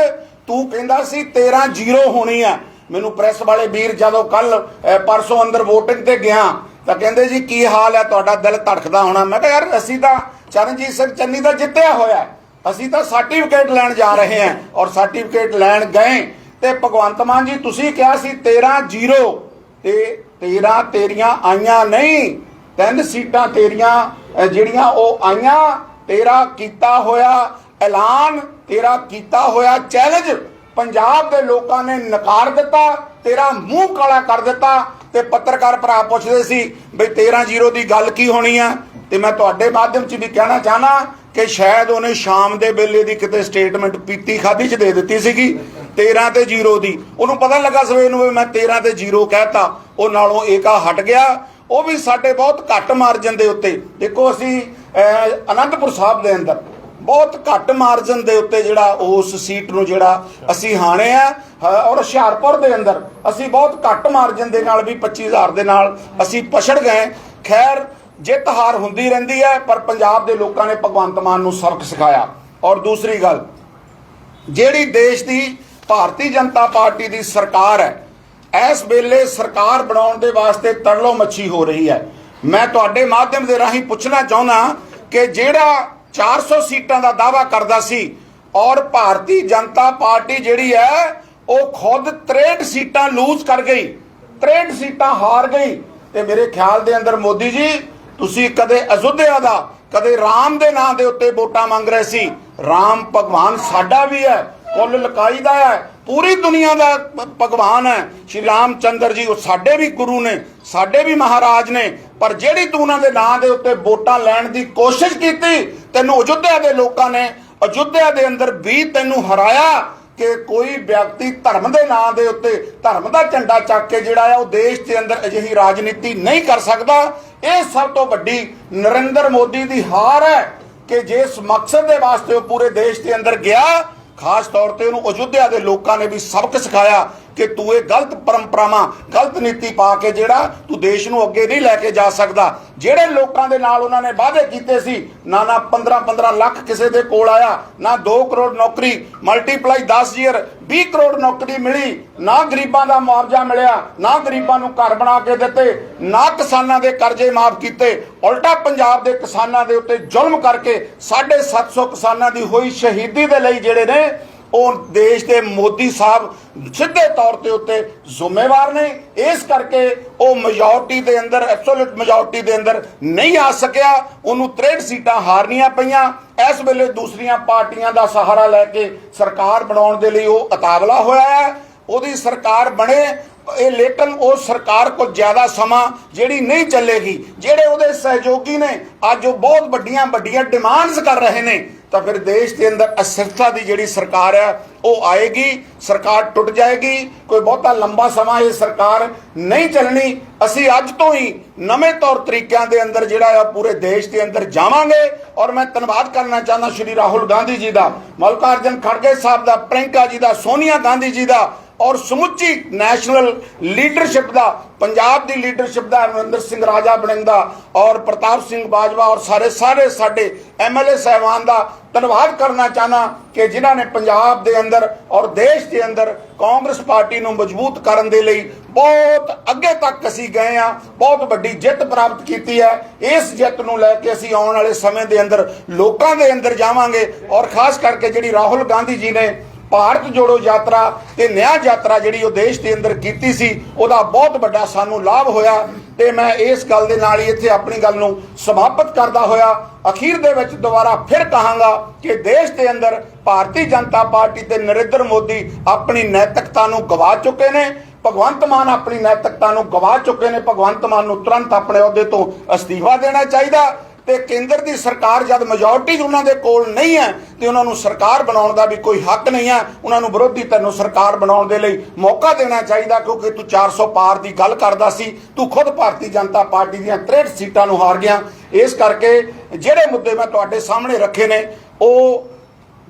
ਤੂੰ ਕਹਿੰਦਾ ਸੀ 13 ਜ਼ੀਰੋ ਹੋਣੀ ਆ। ਮੈਨੂੰ ਪ੍ਰੈਸ ਵਾਲੇ ਵੀਰ ਜਦੋਂ ਕੱਲ ਪਰਸੋਂ ਅੰਦਰ VOTING ਤੇ ਗਿਆ, ਤਾਂ ਕਹਿੰਦੇ ਜੀ, ਕੀ ਹਾਲ ਹੈ ਤੁਹਾਡਾ ਦਿਲ ਧੜਕਦਾ ਹੋਣਾ। ਮੈਂ ਕਿਹਾ, ਯਾਰ, ਅਸੀਂ ਤਾਂ ਚਰਨਜੀਤ ਸਿੰਘ ਚੰਨੀ ਦਾ ਜਿੱਤਿਆ ਹੋਇਆ। ਅਸੀਂ ਤਾਂ ਸਰਟੀਫਿਕੇਟ ਲੈਣ ਜਾ ਰਹੇ ਹਾਂ ਔਰ ਸਰਟੀਫਿਕੇਟ ਲੈਣ ਗਏ। ਤੇ ਭਗਵੰਤ ਮਾਨ ਜੀ, ਤੁਸੀਂ ਕਿਹਾ ਸੀ 13 ਜ਼ੀਰੋ। ਤੇ 13 ਤੇਰੀਆਂ ਆਈਆਂ ਨਹੀਂ। ਤਿੰਨ ਸੀਟਾਂ ਤੇਰੀਆਂ ਜਿਹੜੀਆਂ ਉਹ ਆਈਆਂ, ਤੇਰਾ ਕੀਤਾ ਹੋਇਆ। ਐਲਾਨ ਤੇਰਾ ਕੀਤਾ ਹੋਇਆ ਚੈਲੰਜ ਪੰਜਾਬ ਦੇ ਲੋਕਾਂ ਨੇ ਨਕਾਰ ਦਿੱਤਾ, ਤੇਰਾ ਮੂੰਹ ਕਾਲਾ ਕਰ ਦਿੱਤਾ ਤੇ ਪੱਤਰਕਾਰ ਭਰਾ ਪੁੱਛਦੇ ਸੀ, ਬਈ 13-0 ਦੀ ਗੱਲ ਕੀ ਹੋਣੀ ਆ? ਤੇ ਮੈਂ ਤੁਹਾਡੇ ਮਾਧਿਅਮ 'ਚ ਵੀ ਕਹਿਣਾ ਚਾਹਨਾ ਕਿ ਸ਼ਾਇਦ ਉਹਨੇ ਸ਼ਾਮ ਦੇ ਵੇਲੇ ਦੀ ਕਿਤੇ ਸਟੇਟਮੈਂਟ ਪੀਤੀ ਖਾਦੀ 'ਚ ਦੇ ਦਿੱਤੀ ਸੀਗੀ 13 ਤੇ 0 ਦੀ। ਉਹਨੂੰ ਪਤਾ ਲੱਗਾ ਸਵੇਰ ਨੂੰ ਵੀ ਮੈਂ 13 ਤੇ 0 ਕਹਿਤਾ। ਉਹ ਨਾਲੋਂ ਏਕਾ ਹਟ ਗਿਆ। ਉਹ ਵੀ ਸਾਡੇ ਬਹੁਤ ਘੱਟ ਮਾਰਜਨ ਦੇ ਉੱਤੇ। ਦੇਖੋ ਅਸੀਂ ਅਨੰਦਪੁਰ ਸਾਹਿਬ ਦੇ ਅੰਦਰ ਬਹੁਤ ਘੱਟ ਮਾਰਜਨ ਦੇ ਉੱਤੇ ਜਿਹੜਾ ਉਸ ਸੀਟ ਨੂੰ ਜਿਹੜਾ ਅਸੀਂ ਹਾਣੇ ਆ ਔਰ ਹੁਸ਼ਿਆਰਪੁਰ ਦੇ ਅੰਦਰ ਅਸੀਂ ਬਹੁਤ ਘੱਟ ਮਾਰਜਨ ਦੇ ਨਾਲ ਵੀ 25000 ਦੇ ਨਾਲ ਅਸੀਂ ਪਛੜ ਗਏ। ਖੈਰ, ਜਿੱਤ ਹਾਰ ਹੁੰਦੀ ਰਹਿੰਦੀ ਹੈ, ਪਰ ਪੰਜਾਬ ਦੇ ਲੋਕਾਂ ਨੇ ਭਗਵੰਤ ਮਾਨ ਨੂੰ ਸਬਕ ਸਿਖਾਇਆ। ਔਰ ਦੂਸਰੀ ਗੱਲ, ਜਿਹੜੀ ਦੇਸ਼ ਦੀ ਭਾਰਤੀ ਜਨਤਾ ਪਾਰਟੀ ਦੀ ਸਰਕਾਰ ਹੈ, ਇਸ ਵੇਲੇ ਸਰਕਾਰ ਬਣਾਉਣ ਦੇ ਵਾਸਤੇ ਤੜਲੋ ਮੱਛੀ ਹੋ ਰਹੀ ਹੈ। ਮੈਂ ਤੁਹਾਡੇ ਮਾਧਿਅਮ ਦੇ ਰਾਹੀਂ ਪੁੱਛਣਾ ਚਾਹੁੰਦਾ ਕਿ ਜਿਹੜਾ 400 ਸੀਟਾਂ ਦਾ ਦਾਵਾ ਕਰਦਾ ਸੀ ਔਰ ਭਾਰਤੀ ਜਨਤਾ ਪਾਰਟੀ ਜਿਹੜੀ ਹੈ, ਉਹ ਖੁਦ 63 ਸੀਟਾਂ ਲੂਜ਼ ਕਰ ਗਈ। 63 ਸੀਟਾਂ ਹਾਰ ਗਈ। ਤੇ ਮੇਰੇ ਖਿਆਲ ਦੇ ਅੰਦਰ ਮੋਦੀ ਜੀ, ਤੁਸੀਂ ਕਦੇ ਅਯੁੱਧਿਆ ਦਾ, ਕਦੇ ਰਾਮ ਦੇ ਨਾਂ ਦੇ ਉੱਤੇ ਵੋਟਾਂ ਮੰਗ ਰਹੇ ਸੀ। ਰਾਮ ਭਗਵਾਨ ਸਾਡਾ ਵੀ ਹੈ। ਕੁੱਲ ਲਕਾਈ ਦਾ ਹੈ, ਪੂਰੀ ਦੁਨੀਆ ਦਾ ਭਗਵਾਨ ਹੈ। ਸ਼੍ਰੀ ਰਾਮ ਚੰਦਰ ਜੀ, ਉਹ ਸਾਡੇ ਵੀ ਗੁਰੂ ਨੇ, ਸਾਡੇ ਵੀ ਮਹਾਰਾਜ ਨੇ, ਪਰ ਜਿਹੜੀ ਤੂੰ ਉਹਨਾਂ ਦੇ ਨਾਂ ਦੇ ਉੱਤੇ ਵੋਟਾਂ ਲੈਣ ਦੀ ਕੋਸ਼ਿਸ਼ ਕੀਤੀ, ਤੈਨੂੰ ਅਯੁੱਧਿਆ ਦੇ ਲੋਕਾਂ ਨੇ, ਅਯੁੱਧਿਆ ਦੇ ਅੰਦਰ ਵੀ ਤੈਨੂੰ ਹਰਾਇਆ ਕਿ ਕੋਈ ਵਿਅਕਤੀ ਧਰਮ ਦੇ ਨਾਂ ਦੇ ਉੱਤੇ, ਧਰਮ ਦਾ ਝੰਡਾ ਚੱਕ ਕੇ ਜਿਹੜਾ ਆ, ਉਹ ਦੇਸ਼ ਦੇ ਅੰਦਰ ਅਜਿਹੀ ਰਾਜਨੀਤੀ ਨਹੀਂ ਕਰ ਸਕਦਾ। ਇਹ ਸਭ ਤੋਂ ਵੱਡੀ ਨਰਿੰਦਰ ਮੋਦੀ ਦੀ ਹਾਰ ਹੈ ਕਿ ਜਿਸ ਮਕਸਦ ਦੇ ਵਾਸਤੇ ਉਹ ਪੂਰੇ ਦੇਸ਼ ਦੇ ਅੰਦਰ ਗਿਆ ਖਾਸ ਤੌਰ ਤੇ ਉਹਨੂੰ ਅਯੁੱਧਿਆ ਦੇ ਲੋਕਾਂ ਨੇ ਵੀ ਸਬਕ ਸਿਖਾਇਆ ਕਿ ਤੂੰ ਇਹ ਗਲਤ ਪਰੰਪਰਾਵਾਂ, ਗਲਤ ਨੀਤੀ ਪਾ ਕੇ ਜਿਹੜਾ ਤੂੰ ਦੇਸ਼ ਨੂੰ ਅੱਗੇ ਨਹੀਂ ਲੈ ਕੇ ਜਾ ਸਕਦਾ। ਜਿਹੜੇ ਲੋਕਾਂ ਦੇ ਨਾਲ ਉਹਨਾਂ ਨੇ ਵਾਅਦੇ ਕੀਤੇ ਸੀ, ਨਾ ਨਾ 15 15 ਲੱਖ ਕਿਸੇ ਦੇ ਕੋਲ ਆਇਆ, ਨਾ 2 ਕਰੋੜ ਨੌਕਰੀ ਮਲਟੀਪਲਾਈ 10 ਈਅਰ 20 ਕਰੋੜ ਨੌਕਰੀ ਮਿਲੀ, ਨਾ ਗਰੀਬਾਂ ਦਾ ਮੁਆਵਜ਼ਾ ਮਿਲਿਆ, ਨਾ ਗਰੀਬਾਂ ਨੂੰ ਘਰ ਬਣਾ ਕੇ ਦਿੱਤੇ, ਨਾ ਕਿਸਾਨਾਂ ਦੇ ਕਰਜ਼ੇ ਮਾਫ ਕੀਤੇ। ਉਲਟਾ ਪੰਜਾਬ ਦੇ ਕਿਸਾਨਾਂ ਦੇ ਉੱਤੇ ਜ਼ੁਲਮ ਕਰਕੇ 750 ਕਿਸਾਨਾਂ ਦੀ ਹੋਈ ਸ਼ਹੀਦੀ ਦੇ ਲਈ ਜਿਹੜੇ ਨੇ ਉਹ ਦੇਸ਼ ਦੇ ਮੋਦੀ ਸਾਹਿਬ ਸਿੱਧੇ ਤੌਰ ਤੇ ਉੱਤੇ ਜ਼ਿੰਮੇਵਾਰ ਨੇ। ਇਸ ਕਰਕੇ ਉਹ ਮੈਜੋਰਟੀ ਦੇ ਅੰਦਰ ਐਬਸੋਲੂਟ ਮੈਜੋਰਟੀ ਦੇ ਅੰਦਰ ਨਹੀਂ ਆ ਸਕਿਆ। ਉਹਨੂੰ 63 ਸੀਟਾਂ ਹਾਰਨੀਆਂ ਪਈਆਂ। ਇਸ ਵੇਲੇ ਦੂਸਰੀਆਂ ਪਾਰਟੀਆਂ ਦਾ ਸਹਾਰਾ ਲੈ ਕੇ ਸਰਕਾਰ ਬਣਾਉਣ ਦੇ ਲਈ ਉਹ ਅਤਾਵਲਾ ਹੋਇਆ ਹੈ। ਉਹਦੀ ਸਰਕਾਰ ਬਣੇ, ਇਹ ਲੇਕਿਨ ਉਹ ਸਰਕਾਰ ਕੋਲ ਜ਼ਿਆਦਾ ਸਮਾਂ ਜਿਹੜੀ ਨਹੀਂ ਚੱਲੇਗੀ, ਜਿਹੜੇ ਉਹਦੇ ਸਹਿਯੋਗੀ ਨੇ, ਅੱਜ ਉਹ ਬਹੁਤ ਵੱਡੀਆਂ ਵੱਡੀਆਂ ਡਿਮਾਂਡਸ ਕਰ ਰਹੇ ਨੇ। ਤਾਂ ਫਿਰ ਦੇਸ਼ ਦੇ ਅੰਦਰ ਅਸਥਿਰਤਾ ਦੀ ਜਿਹੜੀ ਸਰਕਾਰ ਹੈ, ਉਹ ਆਏਗੀ, ਸਰਕਾਰ ਟੁੱਟ ਜਾਏਗੀ, ਕੋਈ ਬਹੁਤਾ ਲੰਬਾ ਸਮਾਂ ਇਹ ਸਰਕਾਰ ਨਹੀਂ ਚੱਲਣੀ। ਅਸੀਂ ਅੱਜ ਤੋਂ ਹੀ ਨਵੇਂ ਤੌਰ ਤਰੀਕਿਆਂ ਦੇ ਅੰਦਰ ਜਿਹੜਾ ਆ ਪੂਰੇ ਦੇਸ਼ ਦੇ ਅੰਦਰ ਜਾਵਾਂਗੇ। ਔਰ ਮੈਂ ਧੰਨਵਾਦ ਕਰਨਾ ਚਾਹੁੰਦਾ ਸ਼੍ਰੀ ਰਾਹੁਲ ਗਾਂਧੀ ਜੀ ਦਾ, ਮਲਕਾਰਜਨ ਖੜਗੇ ਸਾਹਿਬ ਦਾ ਪ੍ਰਿੰਕਾ ਜੀ ਦਾ, ਸੋਨੀਆ ਗਾਂਧੀ ਜੀ ਦਾ। ਔਰ ਸਮੁੱਚੀ ਨੈਸ਼ਨਲ ਲੀਡਰਸ਼ਿਪ ਦਾ, ਪੰਜਾਬ ਦੀ ਲੀਡਰਸ਼ਿਪ ਦਾ ਅਮਰਿੰਦਰ ਸਿੰਘ ਰਾਜਾ ਬਣਿੰਦਾ ਔਰ ਪ੍ਰਤਾਪ ਸਿੰਘ ਬਾਜਵਾ ਔਰ ਸਾਰੇ ਸਾਰੇ ਸਾਡੇ ਐਮਐਲਏ ਸਹਿਬਾਨ ਦਾ ਧੰਨਵਾਦ ਕਰਨਾ ਚਾਹਨਾ ਕਿ ਜਿਨ੍ਹਾਂ ਨੇ ਪੰਜਾਬ ਦੇ ਅੰਦਰ ਔਰ ਦੇਸ਼ ਦੇ ਅੰਦਰ ਕਾਂਗਰਸ ਪਾਰਟੀ ਨੂੰ ਮਜ਼ਬੂਤ ਕਰਨ ਦੇ ਲਈ ਬਹੁਤ ਅੱਗੇ ਤੱਕ ਅਸੀਂ ਗਏ ਆ ਬਹੁਤ ਵੱਡੀ ਜਿੱਤ ਪ੍ਰਾਪਤ ਕੀਤੀ ਹੈ। ਇਸ ਜਿੱਤ ਨੂੰ ਲੈ ਕੇ ਅਸੀਂ ਆਉਣ ਵਾਲੇ ਸਮੇਂ ਦੇ ਅੰਦਰ ਲੋਕਾਂ ਦੇ ਅੰਦਰ ਜਾਵਾਂਗੇ ਔਰ ਖਾਸ ਕਰਕੇ ਜਿਹੜੀ ਰਾਹੁਲ ਗਾਂਧੀ ਜੀ ਨੇ ਭਾਰਤ ਜੋੜੋ ਯਾਤਰਾ ਤੇ ਨਿਆਂ ਯਾਤਰਾ ਜਿਹੜੀ ਉਹ ਦੇਸ਼ ਦੇ ਅੰਦਰ ਕੀਤੀ ਸੀ, ਉਹਦਾ ਬਹੁਤ ਵੱਡਾ ਸਾਨੂੰ ਲਾਭ ਹੋਇਆ ਤੇ ਮੈਂ ਇਸ ਗੱਲ ਦੇ ਨਾਲ ਹੀ ਇੱਥੇ ਆਪਣੀ ਗੱਲ ਨੂੰ ਸਮਾਪਤ ਕਰਦਾ ਹੋਇਆ। ਅਖੀਰ ਦੇ ਵਿੱਚ ਦੁਬਾਰਾ ਫਿਰ ਕਹਾਂਗਾ ਕਿ ਦੇਸ਼ ਦੇ ਅੰਦਰ ਭਾਰਤੀ ਜਨਤਾ ਪਾਰਟੀ ਤੇ ਨਰਿੰਦਰ ਮੋਦੀ ਆਪਣੀ ਨੈਤਿਕਤਾ ਨੂੰ ਗਵਾ ਚੁੱਕੇ ਨੇ। ਭਗਵੰਤ ਮਾਨ ਆਪਣੀ ਨੈਤਿਕਤਾ ਨੂੰ ਗਵਾ ਚੁੱਕੇ ਨੇ। ਭਗਵੰਤ ਮਾਨ ਨੂੰ ਤੁਰੰਤ ਆਪਣੇ ਅਹੁਦੇ ਤੋਂ ਅਸਤੀਫਾ ਦੇਣਾ ਚਾਹੀਦਾ। ਤੇ ਕੇਂਦਰ ਦੀ ਸਰਕਾਰ ਜਦ ਮੈਜੋਰਟੀ ਉਹਨਾਂ ਦੇ ਕੋਲ ਨਹੀਂ ਹੈ, ਤੇ ਉਹਨਾਂ ਨੂੰ ਸਰਕਾਰ ਬਣਾਉਣ ਦਾ ਵੀ ਕੋਈ ਹੱਕ ਨਹੀਂ ਹੈ, ਉਹਨਾਂ ਨੂੰ ਵਿਰੋਧੀ ਧਿਰ ਨੂੰ ਸਰਕਾਰ ਬਣਾਉਣ ਦੇ ਲਈ ਮੌਕਾ ਦੇਣਾ ਚਾਹੀਦਾ, ਕਿਉਂਕਿ ਤੂੰ 400 ਪਾਰ ਦੀ ਗੱਲ ਕਰਦਾ ਸੀ, ਤੂੰ ਖੁਦ ਭਾਰਤੀ ਜਨਤਾ ਪਾਰਟੀ ਦੀਆਂ 63 ਸੀਟਾਂ ਨੂੰ ਹਾਰ ਗਿਆ। ਇਸ ਕਰਕੇ ਜਿਹੜੇ ਮੁੱਦੇ ਮੈਂ ਤੁਹਾਡੇ ਸਾਹਮਣੇ ਰੱਖੇ ਨੇ, ਉਹ